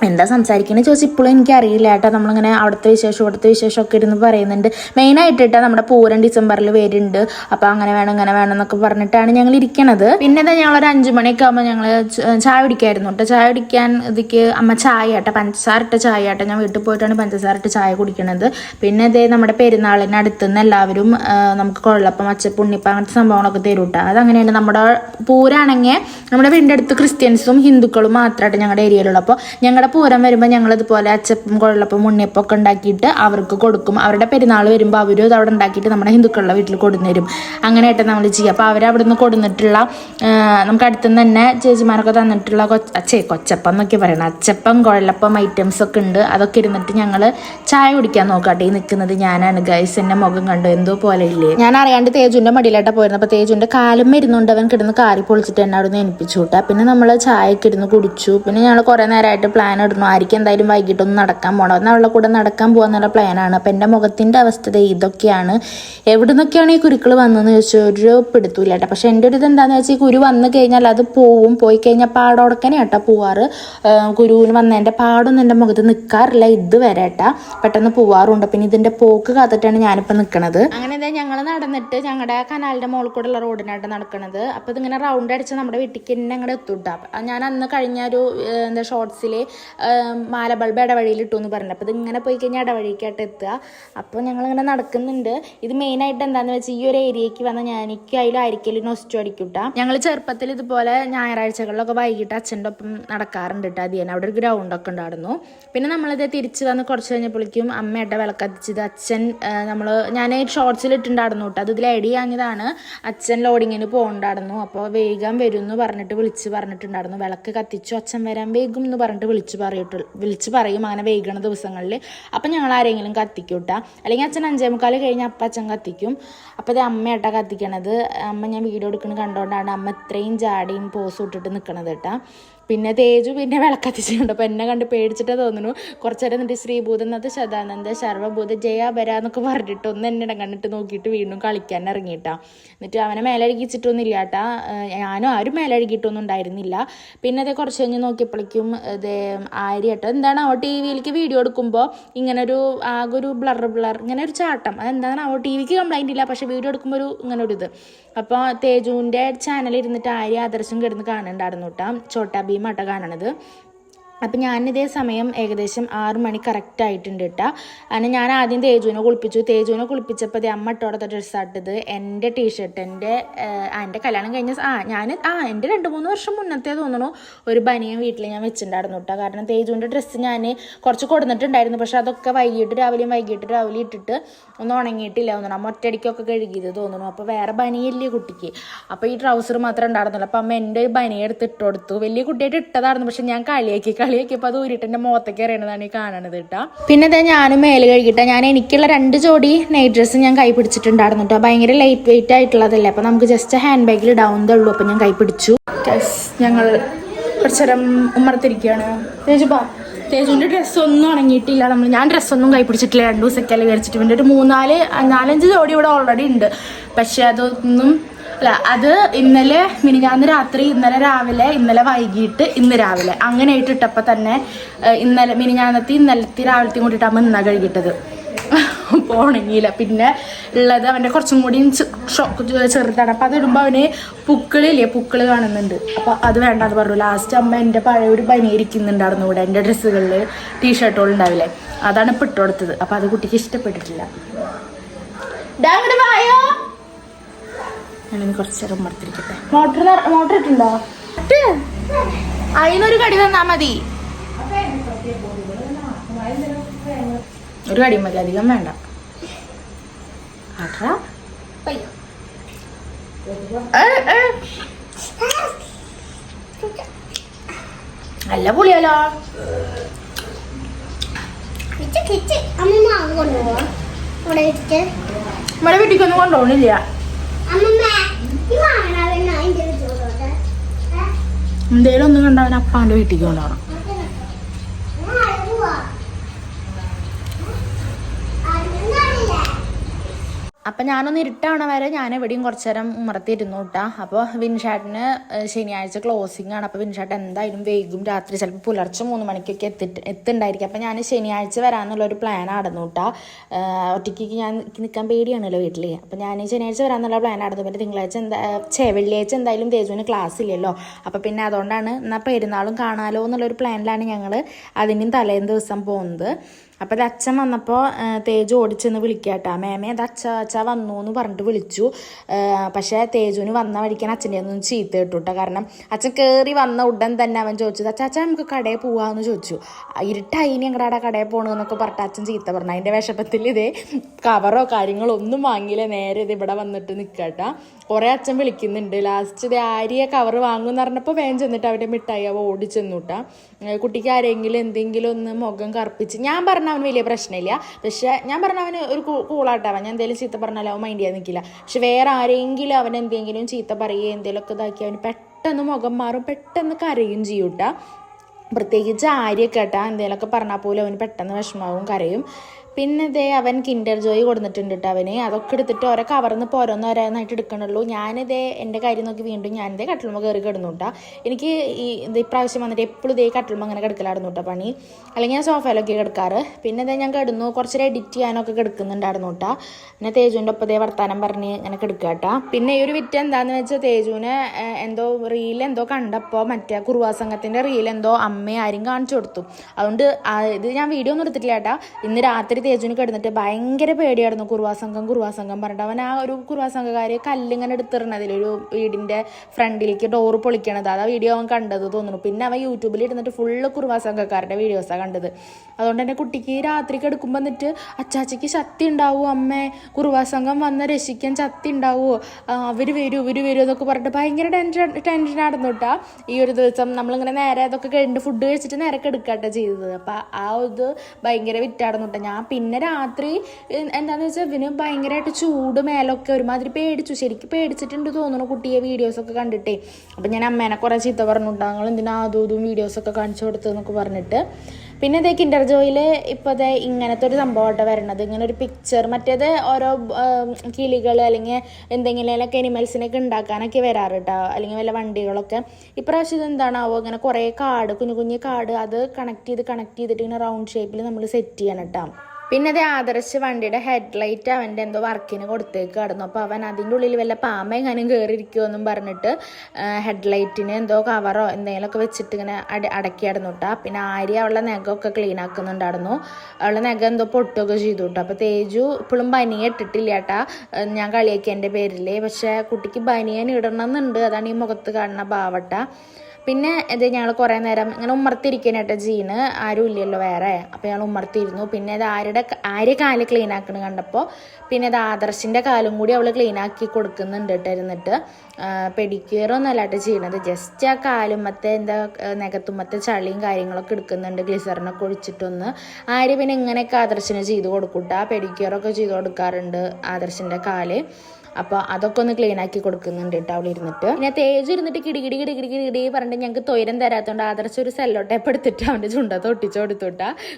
എന്താ സംസാരിക്കുന്നത് ചോദിച്ചാൽ ഇപ്പോഴും എനിക്ക് അറിയില്ല കേട്ടോ. നമ്മളിങ്ങനെ അവിടുത്തെ വിശേഷം ഇവിടുത്തെ വിശേഷം ഒക്കെ ഇരുന്ന് പറയുന്നുണ്ട്. മെയിനായിട്ട് കേട്ടോ നമ്മുടെ പൂരം ഡിസംബറിൽ വരുന്നുണ്ട്. അപ്പോൾ അങ്ങനെ വേണം ഇങ്ങനെ വേണം എന്നൊക്കെ പറഞ്ഞിട്ടാണ് ഞങ്ങൾ ഇരിക്കണത്. പിന്നെ എന്താ ഞങ്ങളൊരു അഞ്ച് മണിയൊക്കെ ആകുമ്പോൾ ഞങ്ങൾ ചായ കുടിക്കായിരുന്നു കേട്ടോ. ചായ കുടിക്കാൻ ഇതിക്ക് അമ്മ ചായ കേട്ടോ പഞ്ചസാരട്ട ചായ കേട്ടോ ഞാൻ വീട്ടിൽ പോയിട്ടാണ് പഞ്ചസാരട്ട ചായ കുടിക്കണത്. പിന്നെ ഇതേ നമ്മുടെ പെരുന്നാളിന് അടുത്തുനിന്ന് എല്ലാവരും നമുക്ക് കൊള്ളപ്പം അച്ചപ്പം ഉണ്ണിപ്പം അങ്ങനത്തെ സംഭവങ്ങളൊക്കെ തരും കേട്ടോ. അതങ്ങനെയാണ് നമ്മുടെ പൂരാണെങ്കിൽ നമ്മുടെ വീടിന്റെ അടുത്ത് ക്രിസ്ത്യൻസും ഹിന്ദുക്കളും മാത്രമായിട്ട് ഞങ്ങളുടെ ഏരിയയിലുള്ളൂ. അപ്പോൾ ഞങ്ങളുടെ പൂരം വരുമ്പോൾ ഞങ്ങൾ ഇതുപോലെ അച്ചപ്പം കൊള്ളപ്പം ഉണ്ണിയപ്പം ഒക്കെ ഉണ്ടാക്കിയിട്ട് അവർക്ക് കൊടുക്കും. അവരുടെ പെരുന്നാൾ വരുമ്പോൾ അവരും ഇത് അവിടെ ഉണ്ടാക്കിയിട്ട് നമ്മുടെ ഹിന്ദുക്കളുടെ വീട്ടിൽ കൊടുന്നരും. അങ്ങനെയായിട്ട് നമ്മൾ ചെയ്യുക. അപ്പോൾ അവരവിടെ നിന്ന് കൊടുന്നിട്ടുള്ള നമുക്ക് അടുത്തുനിന്ന് തന്നെ ചേച്ചിമാരൊക്കെ തന്നിട്ടുള്ള കൊച്ച അച്ചേ കൊച്ചപ്പം എന്നൊക്കെ പറയണം അച്ചപ്പം കുഴലപ്പം ഐറ്റംസ് ഒക്കെ ഉണ്ട്. അതൊക്കെ ഇരുന്നിട്ട് ഞങ്ങൾ ചായ കുടിക്കാൻ നോക്കാട്ടെ. ഈ നിൽക്കുന്നത് ഞാനാണ്. ഗൈസ് എന്റെ മുഖം കണ്ടു? എന്തോ പോലെ ഇല്ലേ? ഞാൻ അറിയാണ്ട് തേജുവിന്റെ മടിയിലായിട്ട് പോയിരുന്നു. അപ്പോൾ തേജുവിന്റെ കാലും ഇരുന്നുകൊണ്ട് അവൻ കിടന്ന് കാറി പൊളിച്ചിട്ട് എന്നെ അവിടെ നിന്ന് എനിപ്പിച്ചു കൂട്ടാ പിന്നെ നമ്മൾ ചായയൊക്കെ ഇരുന്ന് കുടിച്ചു. പിന്നെ ഞങ്ങൾ കുറേ നേരമായിട്ട് പ്ലാൻ ഇടുന്നു ആയിരിക്കും എന്തായാലും വൈകിട്ടൊന്നും നടക്കാൻ പോകണം എന്നാൽ അവളുടെ കൂടെ നടക്കാൻ പോകാന്നുള്ള പ്ലാനാണ്. അപ്പം എന്റെ മുഖത്തിന്റെ അവസ്ഥ ഇതൊക്കെയാണ്. എവിടെ നിന്നൊക്കെയാണ് ഈ കുരുക്കൾ വന്നതെന്ന് ചോദിച്ചാൽ ഒരു പിടുത്തൂല കേട്ടോ. പക്ഷെ എന്റെ ഒരു ഇത് എന്താണെന്ന് വെച്ചാൽ ഈ കുരു വന്നു കഴിഞ്ഞാൽ അത് പോവും. പോയി കഴിഞ്ഞാൽ പാടോടക്കനെ കേട്ടോ പോവാറ്. കുരുവിന് വന്നതിന്റെ പാടൊന്നും എന്റെ മുഖത്ത് നിൽക്കാറില്ല ഇത് വരെ കേട്ടാ. പെട്ടെന്ന് പോവാറുണ്ട്. പിന്നെ ഇതിന്റെ പോക്ക് കാത്തിട്ടാണ് ഞാനിപ്പോൾ നിൽക്കുന്നത് അങ്ങനെ എന്താ ഞങ്ങൾ നടന്നിട്ട് ഞങ്ങളുടെ കനാലിന്റെ മുകളിൽ കൂടെ ഉള്ള റോഡിനായിട്ട് നടക്കുന്നത് അപ്പോൾ ഇതിങ്ങനെ റൗണ്ട് അടിച്ച് നമ്മുടെ വീട്ടിലേക്ക് തന്നെ അങ്ങോട്ട് എത്തൂട്ടാ. ഞാൻ അന്ന് കഴിഞ്ഞ ഒരു എന്താ ഷോർട്സിൽ മാല ബൾബ് ഇടവഴിയിൽ ഇട്ടു എന്ന് പറഞ്ഞു അപ്പോൾ ഇതിങ്ങനെ പോയി കഴിഞ്ഞാൽ ഇടവഴിക്കായിട്ട് എത്തുക. അപ്പോൾ ഞങ്ങളിങ്ങനെ നടക്കുന്നുണ്ട്. ഇത് മെയിനായിട്ട് എന്താണെന്ന് വെച്ചാൽ ഈ ഒരു ഏരിയക്ക് വന്ന ഞാൻ എനിക്ക് അതിലായിരിക്കലും നൊസ്റ്റു അടിക്കൂട്ട. ഞങ്ങൾ ചെറുപ്പത്തിൽ ഇതുപോലെ ഞായറാഴ്ചകളിലൊക്കെ വൈകിട്ട് അച്ഛന്റെ ഒപ്പം നടക്കാറുണ്ട് കേട്ടോ അതിന് അവിടെ ഒരു ഗ്രൗണ്ടൊക്കെ ഉണ്ടായിരുന്നു. പിന്നെ നമ്മളിത് തിരിച്ച് വന്ന് കുറച്ച് കഴിഞ്ഞപ്പോഴേക്കും അമ്മയുടെ വിളക്കത്തിച്ചത്. അച്ഛൻ നമ്മൾ ഞാൻ ഷോർട്സിൽ ഇട്ടുണ്ടായിരുന്നു കേട്ടോ അത് ഇതിൽ ഐഡിയ ചെയ്യാഞ്ഞതാണ്. അച്ഛൻ ലോഡിങ്ങിന് പോകണ്ടായിരുന്നു അപ്പോൾ വേഗം വരും എന്ന് പറഞ്ഞിട്ട് വിളിച്ച് പറഞ്ഞിട്ടുണ്ടായിരുന്നു. വിളക്ക് കത്തിച്ചു. അച്ഛൻ വരാൻ വേഗം എന്ന് പറഞ്ഞിട്ട് വിളിച്ച് പറയിട്ടു വിളിച്ച് പറയും അങ്ങനെ വൈകുന്ന ദിവസങ്ങളിൽ. അപ്പം ഞങ്ങൾ ആരെങ്കിലും കത്തിക്കൂട്ടാ അല്ലെങ്കിൽ അച്ഛൻ അഞ്ചേ മുക്കാൽ കഴിഞ്ഞ് അപ്പം അച്ഛൻ കത്തിക്കും. അപ്പോൾ ഇത് അമ്മയാട്ടാ കത്തിക്കണത്. അമ്മ ഞാൻ വീഡിയോ എടുക്കുന്നത് കണ്ടുകൊണ്ടാണ് അമ്മ ഇത്രയും ചാടിയും പോസ് ഇട്ടിട്ട് നിൽക്കണത് കേട്ടാ പിന്നെ തേജു പിന്നെ വിളക്കത്തിച്ചിട്ടുണ്ട്. അപ്പം എന്നെ കണ്ട് പേടിച്ചിട്ടേ തോന്നുന്നു. കുറച്ച് നേരം എന്നിട്ട് ശ്രീഭൂതനാഥ് ശതാനന്ദ സർവഭൂത ജയാബര എന്നൊക്കെ പറഞ്ഞിട്ട് ഒന്ന് എന്നെ കണ്ടിട്ട് നോക്കിയിട്ട് വീണ്ടും കളിക്കാൻ ഇറങ്ങിയിട്ടാ. എന്നിട്ട് അവനെ മേലഴുകിച്ചിട്ടൊന്നും ഇല്ല കേട്ടാ ഞാനും ആരും മേലഴുകിയിട്ടൊന്നും ഉണ്ടായിരുന്നില്ല. പിന്നെ അതേ കുറച്ച് കഴിഞ്ഞ് നോക്കിയപ്പോഴേക്കും ഇത് ആര്യ കേട്ടോ എന്താണ് അവ ടി വിയിലേക്ക് വീഡിയോ എടുക്കുമ്പോൾ ഇങ്ങനെ ഒരു ആകെ ഒരു ബ്ലർ ബ്ലർ ഇങ്ങനെ ഒരു ചാട്ടം. അതെന്താണ് അവ ടി വിക്ക് കംപ്ലൈന്റ് ഇല്ല. പക്ഷേ വീഡിയോ എടുക്കുമ്പോൾ ഒരു ഇങ്ങനെ ഒരു ഇത് അപ്പോൾ തേജുവിന്റെ ചാനലിൽ ഇരുന്നിട്ട് ആര്യ ആദർശം കിടന്ന് കാണുന്നുണ്ടായിരുന്നു കേട്ടോ. ചോട്ടാ ഭീമാട്ട കാണണത് അപ്പം ഞാനിതേ സമയം ഏകദേശം ആറ് മണി കറക്റ്റ് ആയിട്ടുണ്ട് കേട്ടോ അങ്ങനെ ഞാൻ ആദ്യം തേജുവിനെ കുളിപ്പിച്ചു. തേജുവിനെ കുളിപ്പിച്ചപ്പോൾ അതേ അമ്മ ഇട്ടോടത്തെ ഡ്രസ്സാട്ടത് എന്റെ ടീഷർട്ട് എന്റെ എന്റെ കല്യാണം കഴിഞ്ഞ ആ ഞാൻ ആ എന്റെ രണ്ട് മൂന്ന് വർഷം മുന്നത്തെ തോന്നുന്നു ഒരു ബനിയൻ വീട്ടിൽ ഞാൻ വെച്ചിട്ടുണ്ടായിരുന്നു കേട്ടോ കാരണം തേജുവിന്റെ ഡ്രസ്സ് ഞാൻ കുറച്ച് കൊടുത്തിട്ടുണ്ടായിരുന്നു പക്ഷേ അതൊക്കെ വൈകിട്ട് രാവിലെയും വൈകിട്ട് രാവിലെ ഇട്ടിട്ട് ഒന്നും ഉണങ്ങിയിട്ടില്ല തോന്നുന്നു അമ്മ ഒറ്റയടിക്കൊക്കെ കഴുകിയത് തോന്നുന്നു അപ്പോൾ വേറെ ബനിയല്ലേ കുട്ടിക്ക്. അപ്പോൾ ഈ ട്രൗസർ മാത്രമേ ഉണ്ടായിരുന്നുള്ളൂ. അപ്പോൾ അമ്മ എന്റെ ഒരു എടുത്ത് ഇട്ടുകൊടുത്തു വലിയ കുട്ടിയായിട്ട് ഇട്ടതായിരുന്നു. പക്ഷേ ഞാൻ കളിയാക്കി കളിയാക്കിയപ്പോൾ അത് ഊരിട്ട് എന്റെ മുഖത്തേക്ക് എറിയണതാണ് ഈ കാണണത് കേട്ടോ. പിന്നെ ഇതാ ഞാനും മേൽ കഴുകിട്ട ഞാൻ എനിക്കുള്ള രണ്ട് ജോഡി നൈറ്റ് ഡ്രസ്സ് ഞാൻ കൈ പിടിച്ചിട്ടുണ്ടായിരുന്നു കേട്ടോ. ഭയങ്കര ലൈറ്റ് വെയിറ്റ് ആയിട്ടുള്ളതല്ലേ. അപ്പോൾ നമുക്ക് ജസ്റ്റ് ഹാൻഡ് ബാഗിൽ ഇടാവുന്നതേ ഉള്ളൂ. അപ്പോൾ ഞാൻ കൈ പിടിച്ചു. ഞങ്ങൾ കുറച്ചേരം ഉമ്മർത്തിരിക്കുകയാണ്. തേജുബാ തേജുവിന്റെ ഡ്രസ് ഒന്നും ഉണങ്ങിയിട്ടില്ല. നമ്മൾ ഞാൻ ഡ്രസ്സൊന്നും കൈ പിടിച്ചിട്ടില്ല. രണ്ട് ദിവസമൊക്കെ വിചാരിച്ചിട്ട്. പിന്നെ ഒരു മൂന്നാൽ നാലഞ്ച് ജോഡി ഇവിടെ ഓൾറെഡി ഉണ്ട്. പക്ഷെ അതൊന്നും അല്ല അത് ഇന്നലെ മിനിഞ്ഞാന്ന് രാത്രി ഇന്നലെ രാവിലെ ഇന്നലെ വൈകിട്ട് ഇന്ന് രാവിലെ. അങ്ങനെ ഇട്ടിട്ടപ്പോൾ തന്നെ ഇന്നലെ മിനിഞ്ഞാന്നത്തി ഇന്നലത്തെ രാവിലത്തെയും കൂട്ടിയിട്ടാകുമ്പോൾ ഇന്നാ കഴുകിയിട്ടത്. ഉണങ്ങിയില്ല. പിന്നെ ഉള്ളത് അവന്റെ കുറച്ചും കൂടി ചെറുതാണ്. അപ്പം അത് ഇടുമ്പോൾ അവന് പുക്കളില്ലേ പുക്കൾ കാണുന്നുണ്ട്. അപ്പോൾ അത് വേണ്ടാന്ന് പറഞ്ഞു. ലാസ്റ്റ് അമ്മ എന്റെ പഴയ ഒരു പനി ഇരിക്കുന്നുണ്ടായിരുന്നു ഇവിടെ എന്റെ ഡ്രസ്സുകളിൽ ടീഷർട്ടുകൾ ഉണ്ടാവില്ലേ? അതാണ് ഇപ്പം ഇട്ടുകൊടുത്തത് അപ്പം അത് കുട്ടിക്ക് ഇഷ്ടപ്പെട്ടിട്ടില്ല. വായോ? ഞാനിനി കുറച്ച് നേരം മടുത്തിരിക്കട്ടെ. മോട്ടർ മോട്ടർ ഇട്ടുണ്ടോ ഇട്ട്. അതിനൊരു കടി തന്നാ മതി. ഒരു കടി മതി അധികം വേണ്ട. നല്ല പുളിയല്ലോ ഇവിടെ വീട്ടിലേക്കൊന്നും കൊണ്ടുപോകണില്ല എന്തേലും ഒന്നും കണ്ടവൻ അപ്പാന്റെ വീട്ടിലേക്ക് കൊണ്ടുപോകണം അപ്പം ഞാനൊന്ന് ഇരുട്ടാവണ വരെ ഞാൻ എവിടെയും കുറച്ച് നേരം ഉമർത്തിയിരുന്നു കേട്ടാ അപ്പോൾ വിൻഷാട്ടിന് ശനിയാഴ്ച ക്ലോസിംഗ് ആണ്. അപ്പോൾ വിൻഷാട്ട് എന്തായാലും വൈകും രാത്രി. ചിലപ്പോൾ പുലർച്ചെ മൂന്ന് മണിക്കൊക്കെ എത്തിട്ട് എത്തുണ്ടായിരിക്കും. അപ്പോൾ ഞാൻ ശനിയാഴ്ച വരാമെന്നുള്ളൊരു പ്ലാൻ ആടുന്നു കേട്ടാ ഒറ്റയ്ക്ക് ഞാൻ നിൽക്കാൻ പേടിയാണല്ലോ വീട്ടിൽ അപ്പോൾ ഞാൻ ശനിയാഴ്ച വരാമെന്നുള്ള പ്ലാൻ ആടുന്നു. പിന്നെ തിങ്കളാഴ്ച എന്താ ചേ വെള്ളിയാഴ്ച എന്തായാലും തേജുവിന് ക്ലാസ് ഇല്ലല്ലോ. അപ്പോൾ പിന്നെ അതുകൊണ്ടാണ് എന്നാൽ പെരുന്നാളും കാണാലോ എന്നുള്ളൊരു പ്ലാനിലാണ് ഞങ്ങൾ അതിന്റെയും തലേന്ന് ദിവസം പോകുന്നത് അപ്പോൾ അത് അച്ഛൻ വന്നപ്പോൾ തേജു ഓടിച്ചെന്ന് വിളിക്കാട്ടോ. മേമേ അത് അച്ഛ അച്ഛ വന്നു എന്ന് പറഞ്ഞിട്ട് വിളിച്ചു. പക്ഷേ തേജുവിന് വന്ന വഴിക്കാൻ അച്ഛന്റെ ഒന്നും ചീത്ത കിട്ടൂട്ടോ. കേട്ടോ കാരണം അച്ഛൻ കയറി വന്ന ഉടൻ തന്നെ അവൻ ചോദിച്ചത് അച്ഛ അച്ഛൻ നമുക്ക് കടയിൽ പോവാമെന്ന് ചോദിച്ചു. ഇരുട്ടായി ഇനി ഞങ്ങളുടെ കടയിൽ പോകണമെന്നൊക്കെ പറഞ്ഞിട്ട് അച്ഛൻ ചീത്ത പറഞ്ഞു. അതിന്റെ വിഷപ്പത്തിൽ ഇതേ കവറോ കാര്യങ്ങളോ ഒന്നും വാങ്ങിയില്ല. നേരെ ഇത് ഇവിടെ വന്നിട്ട് നിൽക്കട്ടാ കുറേ അച്ഛൻ വിളിക്കുന്നുണ്ട്. ലാസ്റ്റ് ഇത് ആര്യ കവർ വാങ്ങുമെന്ന് പറഞ്ഞപ്പോൾ വേഗം ചെന്നിട്ട് അവന്റെ മിഠായി അവ ഓടിച്ചെന്നുട്ടാ കുട്ടിക്ക് ആരെങ്കിലും എന്തെങ്കിലും ഒന്ന് മുഖം കറുപ്പിച്ച് ഞാൻ പറഞ്ഞ അവന് വലിയ പ്രശ്നമില്ല. പക്ഷേ ഞാൻ പറഞ്ഞ അവന് ഒരു കൂളാട്ടാവാൻ ഞാൻ എന്തെങ്കിലും ചീത്ത പറഞ്ഞാലും അവൻ മൈൻഡ് ചെയ്യാൻ നിൽക്കില്ല പക്ഷെ വേറെ ആരെങ്കിലും അവൻ എന്തെങ്കിലും ചീത്ത പറയുകയോ എന്തെങ്കിലുമൊക്കെ ഇതാക്കി അവന് പെട്ടെന്ന് മുഖം മാറും പെട്ടെന്ന് കരയും ചെയ്യൂട്ടാ പ്രത്യേകിച്ച് ആര്യ കേട്ടാ എന്തെങ്കിലുമൊക്കെ പറഞ്ഞാൽ പോലും അവന് പെട്ടെന്ന് വിഷമാവും കരയും. പിന്നെ ഇതേ അവൻ കിൻഡർ ജോയ് കൊടുത്തിട്ടുണ്ട് കേട്ടോ അവന്. അതൊക്കെ എടുത്തിട്ട് ഓരോ കവർന്ന് ഇപ്പോൾ ഓരോന്ന് ഓരോന്നായിട്ട് എടുക്കണുള്ളൂ. ഞാനിതേ എന്റെ കാര്യം നോക്കി വീണ്ടും ഞാനിതേ കട്ടിലുമ്പോൾ കയറി കിടന്നു കേട്ടോ എനിക്ക് ഈ ഇത് ഇപ്രാവശ്യം വന്നിട്ട് എപ്പോഴും ഇതേ കട്ടിലുമ്പോൾ അങ്ങനെ കിടക്കലായിരുന്നു കേട്ടോ പണി. അല്ലെങ്കിൽ ഞാൻ സോഫയിലൊക്കെ കിടക്കാറ്. പിന്നെ ഇതേ ഞാൻ കിടന്നു കുറച്ചേരം എഡിറ്റ് ചെയ്യാനൊക്കെ കിടക്കുന്നുണ്ടായിരുന്നു കേട്ടോ പിന്നെ തേജുവിന്റെ ഒപ്പം ഇതേ വർത്താനം പറഞ്ഞ് ഇങ്ങനെ കിടക്കുക കേട്ടോ പിന്നെ ഈ ഒരു വിറ്റ് എന്താണെന്ന് വെച്ചാൽ തേജുവിന് എന്തോ റീൽ എന്തോ കണ്ടപ്പോൾ മറ്റേ കുറുവാ സംഘത്തിന്റെ റീൽ എന്തോ അമ്മയെ ആരും കാണിച്ചു കൊടുത്തു. അതുകൊണ്ട് ഇത് ഞാൻ വീഡിയോ ഒന്നും എടുത്തിട്ടില്ല കേട്ടോ. ഇന്ന് രാത്രി തേജുവിന് കിടന്നിട്ട് ഭയങ്കര പേടിയായിരുന്നു കുറുവാസംഘം കുറുവാസംഘം കുറുവാ സംഘം പറഞ്ഞിട്ട്. അവൻ ആ ഒരു കുറുവാ സംഘക്കാര് കല്ലിങ്ങനെ എടുത്തിടണതിൽ ഒരു വീടിന്റെ ഫ്രണ്ടിലേക്ക് ഡോറ് പൊളിക്കണത്. അത് ആ വീഡിയോ അവൻ കണ്ടത് തോന്നുന്നു. പിന്നെ അവൻ യൂട്യൂബിൽ ഇരുന്നിട്ട് ഫുള്ള് കുറുവാസംഘക്കാരുടെ വീഡിയോസാണ് കണ്ടത്. അതുകൊണ്ട് എന്റെ കുട്ടിക്ക് രാത്രിക്ക് എടുക്കുമ്പോൾ എന്നിട്ട് അച്ചാച്ചയ്ക്ക് ശക്തി ഉണ്ടാവുമോ അമ്മേ കുറുവാ സംഘം വന്ന രക്ഷിക്കാൻ ശക്തി ഉണ്ടാവുമോ അവർ വരൂ ഇവർ വരൂ എന്നൊക്കെ പറഞ്ഞിട്ട് ഭയങ്കര ടെൻഷൻ ടെൻഷൻ ആയിരുന്നു കേട്ടോ ഈ ഒരു ദിവസം നമ്മളിങ്ങനെ നേരെ അതൊക്കെ കഴിഞ്ഞിട്ട് ഫുഡ് കഴിച്ചിട്ട് നേരെ എടുക്കാട്ടെ ചെയ്തത്. അപ്പം ആ ഇത് ഭയങ്കര വിറ്റായിരുന്നു കേട്ടോ ഞാൻ പിന്നെ രാത്രി എന്താണെന്ന് വെച്ചാൽ ഇവന് ഭയങ്കരമായിട്ട് ചൂട് മേലൊക്കെ ഒരുമാതിരി പേടിച്ചു. ശരിക്കും പേടിച്ചിട്ടുണ്ട് തോന്നുന്നു കുട്ടിയെ വീഡിയോസൊക്കെ കണ്ടിട്ടേ. അപ്പം ഞാൻ അമ്മേനെ കുറേ ചീത്ത പറഞ്ഞിട്ടുണ്ടാകും നിങ്ങൾ എന്തിനാ അതും ഇതും വീഡിയോസൊക്കെ കാണിച്ചു കൊടുത്തതെന്നൊക്കെ പറഞ്ഞിട്ട് പിന്നെ ഇതേ കിൻഡർ ജോയിൽ ഇപ്പോൾ ഇതേ ഇങ്ങനത്തെ ഒരു സംഭവമായിട്ട് വരണത്. ഇങ്ങനെ ഒരു പിക്ചർ മറ്റേത് ഓരോ കിളികൾ അല്ലെങ്കിൽ എന്തെങ്കിലുമൊക്കെ അനിമൽസിനൊക്കെ ഉണ്ടാക്കാനൊക്കെ വരാറുട്ടോ. അല്ലെങ്കിൽ വല്ല വണ്ടികളൊക്കെ. ഇപ്രാവശ്യം ഇത് എന്താണാവോ? ഇങ്ങനെ കുറേ കാട് കുഞ്ഞു കുഞ്ഞു കാട്. അത് കണക്ട് ചെയ്ത് കണക്ട് ചെയ്തിട്ട് ഇങ്ങനെ റൗണ്ട് ഷേപ്പിൽ നമ്മൾ സെറ്റ് ചെയ്യണം കേട്ടോ പിന്നെ അത് ആദർശ് വണ്ടിയുടെ ഹെഡ് ലൈറ്റ് അവന്റെ എന്തോ വർക്കിന് കൊടുത്തേക്ക് കിടന്നു. അപ്പോൾ അവൻ അതിന്റെ ഉള്ളിൽ വല്ല പാമ്പ എങ്ങാനും കയറിയിരിക്കുമെന്നും ഹെഡ് ഹെഡ്ലൈറ്റിന് എന്തോ കവറോ എന്തെങ്കിലുമൊക്കെ വെച്ചിട്ട് ഇങ്ങനെ അട അടക്കി കിടന്നു കേട്ടോ പിന്നെ ആര്യ അവളുടെ നഖമൊക്കെ ക്ലീൻ ആക്കുന്നുണ്ടായിരുന്നു. അവളുടെ നഖം എന്തോ പൊട്ടുകയൊക്കെ ചെയ്തു കേട്ടോ അപ്പോൾ തേജു ഇപ്പോഴും ബനിയൻ ഇട്ടിട്ടില്ല ഞാൻ കളിയാക്കിയ എന്റെ പേരിൽ പക്ഷേ കുട്ടിക്ക് ബനിയൻ ഇടണം എന്നുണ്ട് അതാണ് ഈ മുഖത്ത് കാണുന്ന ഭാവട്ട പിന്നെ ഇത് ഞങ്ങൾ കുറേ നേരം ഇങ്ങനെ ഉമ്മർത്തിരിക്കാനായിട്ട് ജീന്. ആരും ഇല്ലല്ലോ വേറെ. അപ്പോൾ ഞങ്ങൾ ഉമ്മർത്തിരുന്നു പിന്നെ ഇത് ആരുടെ ആര്യ കാൽ ക്ലീൻ ആക്കണ കണ്ടപ്പോൾ പിന്നെ ഇത് ആദർശിന്റെ കാലും കൂടി അവൾ ക്ലീൻ ആക്കി കൊടുക്കുന്നുണ്ട് കേട്ടോ ഇരുന്നിട്ട്. പെഡിക്യൂറൊന്നും അല്ലാട്ട് ചെയ്യണത്. ജസ്റ്റ് ആ കാലുമത്തെ എന്താ ആ, നഖത്തുമ്മത്തെ ചളിയും കാര്യങ്ങളൊക്കെ എടുക്കുന്നുണ്ട്. ഗ്ലിസറിനൊക്കെ ഒഴിച്ചിട്ടൊന്ന് ആര്യ പിന്നെ ഇങ്ങനെയൊക്കെ ആദർശിന് ചെയ്ത് കൊടുക്കൂട്ടാ? പെഡിക്യൂറൊക്കെ ചെയ്ത് കൊടുക്കാറുണ്ട് ആദർശിന്റെ കാൽ. അപ്പോൾ അതൊക്കെ ഒന്ന് ക്ലീൻ ആക്കി കൊടുക്കുന്നുണ്ട് കേട്ടോ അവിടെ ഇരുന്നിട്ട്. പിന്നെ തേജ് ഇരുന്നിട്ട് കിടി കിടി കിടി കിടി കിടി പറഞ്ഞിട്ട് ഞങ്ങൾക്ക് തൊയരം തരാത്തതുകൊണ്ട് ആദർശ ഒരു സെല്ലോ ടേപ്പ് എടുത്തിട്ട് അവന്റെ ചുണ്ടത്ത് ഒട്ടിച്ച്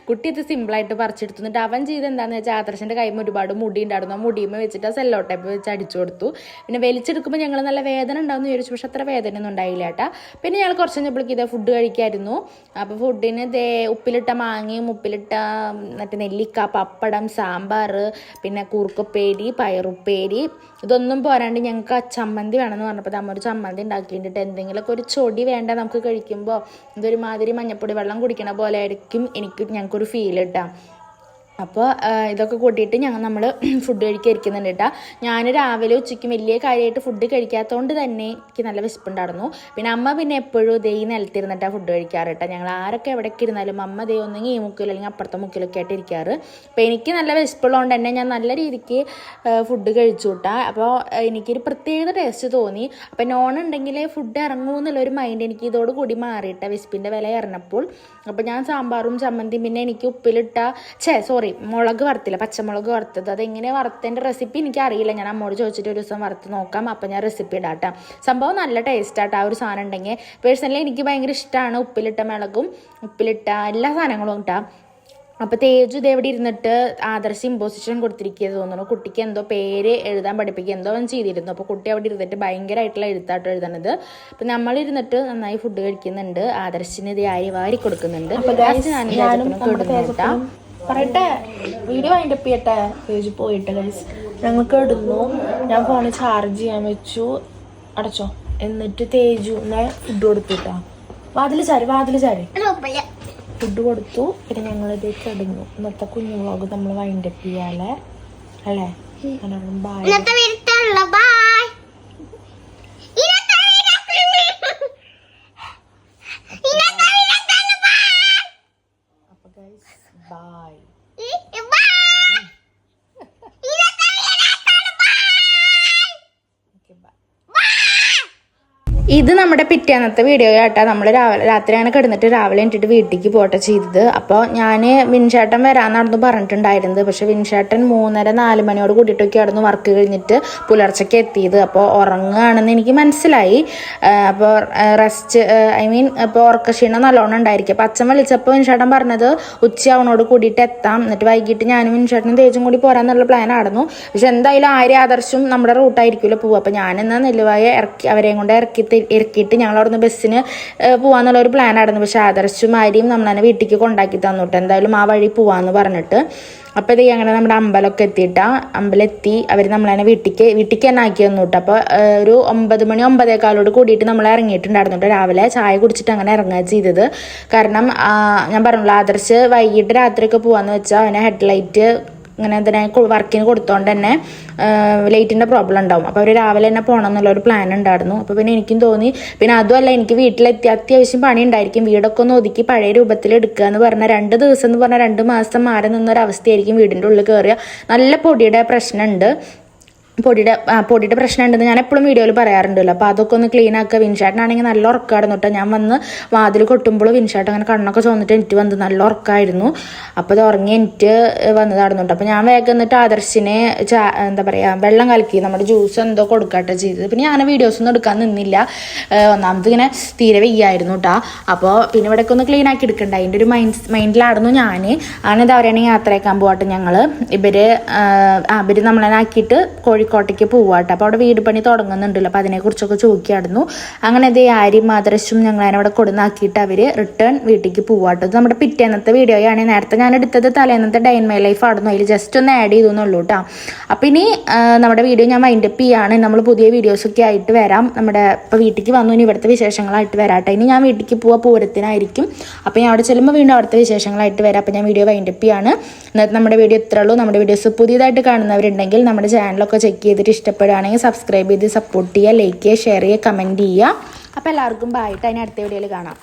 കുട്ടി ഇത് സിമ്പിളായിട്ട് പറിച്ചെടുത്തു. എന്നിട്ട് അവൻ ചെയ്ത് എന്താണെന്ന് വെച്ചാൽ ആദർശന്റെ കൈമ ഒരുപാട് മുടി ഉണ്ടായിരുന്നു ആ മുടിയുമ വെച്ചിട്ട് ആ സെല്ലോ ടേപ്പ് വെച്ച് അടിച്ചു കൊടുത്തു. പിന്നെ വലിച്ചെടുക്കുമ്പോൾ ഞങ്ങൾ നല്ല വേദന ഉണ്ടാവും എന്ന് വിചാരിച്ചു. പക്ഷെ അത്ര വേദന ഒന്നും ഉണ്ടായില്ല കേട്ടാ പിന്നെ ഞങ്ങൾ കുറച്ച് കഴിഞ്ഞപ്പോഴേക്ക് ഇതേ ഫുഡ് കഴിക്കായിരുന്നു. അപ്പോൾ ഫുഡിന് ദേ ഉപ്പിലിട്ട മാങ്ങയും ഉപ്പിലിട്ട മറ്റേ നെല്ലിക്ക പപ്പടം സാമ്പാർ പിന്നെ കൂർക്കപ്പേരി പയറുപ്പേരി ഇതൊന്നും പോരാണ്ട് ഞങ്ങൾക്ക് ആ ചമ്മന്തി വേണമെന്ന് പറഞ്ഞപ്പോൾ അമ്മ ഒരു ചമ്മന്തി ഉണ്ടാക്കിയിട്ടുണ്ട്. എന്തെങ്കിലുമൊക്കെ ഒരു ചൊടി വേണ്ട നമുക്ക് കഴിക്കുമ്പോൾ ഇതൊരുമാതിരി മഞ്ഞപ്പൊടി വെള്ളം കുടിക്കണ പോലെ ആയിരിക്കും എനിക്ക് ഞങ്ങൾക്കൊരു ഫീൽ ഇട്ടാ. അപ്പോൾ ഇതൊക്കെ കൂട്ടിയിട്ട് ഞങ്ങൾ നമ്മൾ ഫുഡ് കഴിക്കാൻ ഇരിക്കുന്നുണ്ട് കേട്ടോ. ഞാൻ രാവിലെ ഉച്ചയ്ക്ക് വലിയ കാര്യമായിട്ട് ഫുഡ് കഴിക്കാത്തതുകൊണ്ട് തന്നെ എനിക്ക് നല്ല വിശപ്പുണ്ടായിരുന്നു. പിന്നെ അമ്മ പിന്നെ എപ്പോഴും ഈ നിലത്തിരുന്നിട്ടാണ് ഫുഡ് കഴിക്കാറ് കേട്ടോ. ഞങ്ങൾ ആരൊക്കെ എവിടേക്ക് ഇരുന്നാലും അമ്മ ദേ ഒന്നെങ്കിൽ ഈ മുക്കിൽ അല്ലെങ്കിൽ അപ്പുറത്തെ മുക്കിലൊക്കെ ആയിട്ട് ഇരിക്കാറ്. അപ്പോൾ എനിക്ക് നല്ല വിശപ്പുള്ളതുകൊണ്ട് തന്നെ ഞാൻ നല്ല രീതിക്ക് ഫുഡ് കഴിച്ചു കൂട്ടാ. അപ്പോൾ എനിക്കൊരു പ്രത്യേക ടേസ്റ്റ് തോന്നി. അപ്പോൾ നോൺ ഉണ്ടെങ്കിൽ ഫുഡ് ഇറങ്ങൂ എന്നുള്ളൊരു മൈൻഡ് എനിക്ക് ഇതോടുകൂടി മാറിയിട്ട വിശപ്പിന്റെ വില ഇറങ്ങപ്പോൾ അപ്പോൾ ഞാൻ സാമ്പാറും ചമ്മന്തിയും പിന്നെ എനിക്ക് ഉപ്പിലിട്ട ഛേ സോറി മുളക് വറുത്തില്ല പച്ചമുളക് വറുത്തത്. അതെങ്ങനെ വറുത്തതിന്റെ റെസിപ്പി എനിക്ക് അറിയില്ല ഞാൻ അമ്മോട് ചോദിച്ചിട്ട് ഒരു ദിവസം വറുത്ത് നോക്കാം. അപ്പം ഞാൻ റെസിപ്പി ഇടാട്ടോ. സംഭവം നല്ല ടേസ്റ്റാട്ടോ ആ ഒരു സാധനം ഉണ്ടെങ്കിൽ പേഴ്സണലി എനിക്ക് ഭയങ്കര ഇഷ്ടമാണ് ഉപ്പിലിട്ട മുളകും ഉപ്പിലിട്ട എല്ലാ സാധനങ്ങളും ഇട്ടാ അപ്പോൾ തേജു ഇത് എവിടെ ഇരുന്നിട്ട് ആദർശ ഇമ്പോസിഷൻ കൊടുത്തിരിക്കുന്നത് തോന്നുന്നു. കുട്ടിക്ക് എന്തോ പേര് എഴുതാൻ പഠിപ്പിക്കുക എന്തോ അവൻ ചെയ്തിരുന്നു. അപ്പോൾ കുട്ടി അവിടെ ഇരുന്നിട്ട് ഭയങ്കരമായിട്ടുള്ള എഴുത്താട്ടോ എഴുതണത്. അപ്പം നമ്മൾ ഇരുന്നിട്ട് നന്നായി ഫുഡ് കഴിക്കുന്നുണ്ട്. ആദർശിന് ഇത് ആരി വാരി കൊടുക്കുന്നുണ്ട്. Last കേട്ടോ. പറയട്ടെ. വീഡിയോ അതിന്റെ ചെയ്യട്ടെ. പേജ് പോയിട്ട് ഗൈസ് ഞങ്ങൾക്ക് ഇടുന്നു. ഞാൻ ഫോൺ ചാർജ് ചെയ്യാൻ വെച്ചു. അടച്ചോ. എന്നിട്ട് തേജു ഞാൻ ഫുഡ് കൊടുത്തുട്ടാ. വാതിൽ ചാരി വാതിൽ ചാരി. ഫുഡ് കൊടുത്തു. പിന്നെ ഞങ്ങൾ ഇതേക്ക് ഇടുന്നു. ഇന്നത്തെ കുഞ്ഞു വ്ളോഗ് നമ്മൾ വൈൻഡപ്പ് ചെയ്യാല്ലേ? അല്ലേ? ബായ് ഇന്നത്തെ വീട്ടിലുള്ള ബൈ ഇന്നത്തെ ഇന്നത്തെ അപ്പൊ guys bye bye okay bye ഇത് നമ്മുടെ പിറ്റേന്നത്തെ വീഡിയോ ആട്ടാ നമ്മൾ രാവിലെ രാത്രി അങ്ങനെ കിടന്നിട്ട് രാവിലെ എന്നിട്ട് വീട്ടിലേക്ക് പോട്ടെ ചെയ്തത്. അപ്പോൾ ഞാൻ വിൻഷേട്ടൻ വരാമെന്നായിരുന്നു പറഞ്ഞിട്ടുണ്ടായിരുന്നത്. പക്ഷേ വിൻഷേട്ടൻ മൂന്നര നാല് മണിയോട് കൂട്ടിയിട്ടൊക്കെ ആയിരുന്നു വർക്ക് കഴിഞ്ഞിട്ട് പുലർച്ചയ്ക്ക് എത്തിയത്. അപ്പോൾ ഉറങ്ങുകയാണെന്ന് എനിക്ക് മനസ്സിലായി. അപ്പോൾ റെസ്റ്റ് ഐ മീൻ ഇപ്പോൾ ഉറക്കക്ഷീണം നല്ലോണം ഉണ്ടായിരിക്കും. അപ്പോൾ അച്ഛൻ വിളിച്ചപ്പോൾ വിൻഷേട്ടൻ പറഞ്ഞത് ഉച്ചയാവണോട് കൂടിയിട്ട് എത്താം. എന്നിട്ട് വൈകിട്ട് ഞാനും വിൻഷേട്ടനും തേജും കൂടി പോരാന്നുള്ള പ്ലാൻ ആയിരുന്നു. പക്ഷെ എന്തായാലും ആര്യ ആദർശും നമ്മുടെ റൂട്ടായിരിക്കുമല്ലോ പോവുക. അപ്പോൾ ഞാനെന്നാൽ നെല്ലുവായ ഇറക്കി അവരെയും കൊണ്ട് ഇറക്കി ഇറക്കിയിട്ട് ഞങ്ങൾ അവിടുന്ന് ബസ്സിന് പോകാന്നുള്ള ഒരു പ്ലാൻ ആയിരുന്നു. പക്ഷെ ആദർശും ആരെയും നമ്മളെന്നെ വീട്ടിലേക്ക് കൊണ്ടാക്കി തന്നിട്ട് എന്തായാലും ആ വഴി പോവാന്ന് പറഞ്ഞിട്ട്. അപ്പോൾ ഇത് അങ്ങനെ നമ്മുടെ അമ്പലമൊക്കെ എത്തിയിട്ടാ. അമ്പലെത്തി അവർ നമ്മളതിനെ വീട്ടിലേക്ക് വീട്ടിലേക്ക് തന്നെ ആക്കി തന്നു കേട്ടോ അപ്പോൾ ഒരു ഒമ്പത് മണി ഒമ്പതേക്കാലോട് കൂടിയിട്ട് നമ്മൾ ഇറങ്ങിയിട്ടുണ്ടായിരുന്നു രാവിലെ. ചായ കുടിച്ചിട്ട് അങ്ങനെ ഇറങ്ങുക ചെയ്തത്. കാരണം ഞാൻ പറഞ്ഞല്ലോ ആദർശ് വൈകിട്ട് രാത്രിയൊക്കെ പോവാന്ന് വെച്ചാൽ അവനെ ഹെഡ്ലൈറ്റ് ഇങ്ങനെ ഇതിനെ വർക്കിന് കൊടുത്തോണ്ട് തന്നെ ലൈറ്റിന്റെ പ്രോബ്ലം ഉണ്ടാവും. അപ്പോൾ അവർ രാവിലെ തന്നെ പോകണം എന്നുള്ള ഒരു പ്ലാൻ ഉണ്ടായിരുന്നു. അപ്പോൾ പിന്നെ എനിക്കും തോന്നി പിന്നെ അതുമല്ല എനിക്ക് വീട്ടിലെത്തി അത്യാവശ്യം പണി ഉണ്ടായിരിക്കും. വീടൊക്കെ ഒന്ന് ഒതുക്കി പഴയ രൂപത്തിൽ എടുക്കുക എന്ന് പറഞ്ഞാൽ രണ്ട് ദിവസം എന്ന് പറഞ്ഞാൽ രണ്ട് മാസം മാറി നിന്നൊരവസ്ഥയായിരിക്കും വീടിന്റെ ഉള്ളിൽ കയറുക നല്ല പൊടിയുടെ പ്രശ്നമുണ്ട്. പൊടിയുടെ പൊടിയുടെ പ്രശ്നം ഉണ്ടെന്ന് ഞാൻ എപ്പോഴും വീഡിയോയിൽ പറയാറുണ്ടല്ലോ. അപ്പോൾ അതൊക്കെ ഒന്ന് ക്ലീൻ ആക്കുക. വിൻഷാട്ടിനാണെങ്കിൽ നല്ല ഉറക്കമായിരുന്നു കേട്ടോ. ഞാൻ വന്ന് വാതിൽ കൊട്ടുമ്പോൾ വിൻഷാട്ട് അങ്ങനെ കണ്ണൊക്കെ ചോന്നിട്ട് എനിക്ക് വന്ന് നല്ല ഉറക്കമായിരുന്നു. അപ്പോൾ അത് ഉറങ്ങി എനിക്ക് വന്നതായിരുന്നു കേട്ടോ. അപ്പോൾ ഞാൻ വേഗം എന്നിട്ട് ആദർശിനെ എന്താ പറയുക വെള്ളം കലക്കി. നമ്മുടെ ജ്യൂസ് എന്തോ കൊടുക്കട്ടെ ചെയ്തത്. പിന്നെ ഞാൻ വീഡിയോസ് ഒന്നും എടുക്കാൻ നിന്നില്ല. ഒന്നാമത് ഇങ്ങനെ തീരെ വെയ്യായിരുന്നു കേട്ടോ. അപ്പോൾ പിന്നെ ഇവിടെയൊക്കെ ഒന്ന് ക്ലീൻ ആക്കി എടുക്കണ്ട. അതിന്റെ ഒരു മൈൻഡ് മൈൻഡിലായിരുന്നു ഞാൻ അങ്ങനെ എന്താ പറയുകയാണെങ്കിൽ യാത്രയൊക്കാൻ പോകട്ടെ ഞങ്ങൾ ഇവർ ഇവർ നമ്മളെ ആക്കിയിട്ട് കോഴിക്കോട്ടേക്ക് പോവാട്ടോ. അപ്പോൾ അവിടെ വീട് പണി തുടങ്ങുന്നുണ്ടല്ലോ. അപ്പോൾ അതിനെക്കുറിച്ചൊക്കെ ചോദിക്കായിരുന്നു. അങ്ങനെ ഇത് ആര്യം മാതൃശും ഞങ്ങൾ അതിനവിടെ കൊടുന്നാക്കിയിട്ട് അവർ റിട്ടേൺ വീട്ടിലേക്ക് പോവാട്ടോ. ഇത് നമ്മുടെ പിറ്റേന്നത്തെ വീഡിയോയാണ്. നേരത്തെ ഞാൻ എടുത്തത് തലേന്നത്തെ ഡൈൻ മൈ ലൈഫ് ആയിരുന്നു. അതിൽ ജസ്റ്റ് ഒന്ന് ആഡ് ചെയ്തു എന്നുള്ളൂ കേട്ടോ അപ്പം ഇനി നമ്മുടെ വീഡിയോ ഞാൻ വൈൻഡപ്പ് ചെയ്യാണ്. നമ്മൾ പുതിയ വീഡിയോസൊക്കെ ആയിട്ട് വരാം. നമ്മുടെ ഇപ്പോൾ വീട്ടിലേക്ക് വന്നു. ഇനി ഇവിടുത്തെ വിശേഷങ്ങളായിട്ട് വരാട്ടെ. ഇനി ഞാൻ വീട്ടിലേക്ക് പോവാ. പൂരത്തിനായിരിക്കും. അപ്പോൾ ഞാൻ അവിടെ ചെല്ലുമ്പോൾ വീണ്ടും അവിടുത്തെ വിശേഷങ്ങളായിട്ട് വരാം. അപ്പോൾ ഞാൻ വീഡിയോ വൈൻഡപ്പ് ചെയ്യാണ്. നമ്മുടെ വീഡിയോ ഇത്രേ ഉള്ളൂ. നമ്മുടെ വീഡിയോസ് പുതിയതായിട്ട് കാണുന്നവരുണ്ടെങ്കിൽ നമ്മുടെ ചാനലൊക്കെ ചെക്ക് ചെയ്തിട്ട് ഇഷ്ടപ്പെടുകയാണെങ്കിൽ സബ്സ്ക്രൈബ് ചെയ്ത് സപ്പോർട്ട് ചെയ്യുക ലൈക്ക് ചെയ്യുക ഷെയർ ചെയ്യുക കമന്റ് ചെയ്യുക. അപ്പോൾ എല്ലാവർക്കും ബായിട്ട് അതിന് അടുത്ത വീഡിയോയിൽ കാണാം.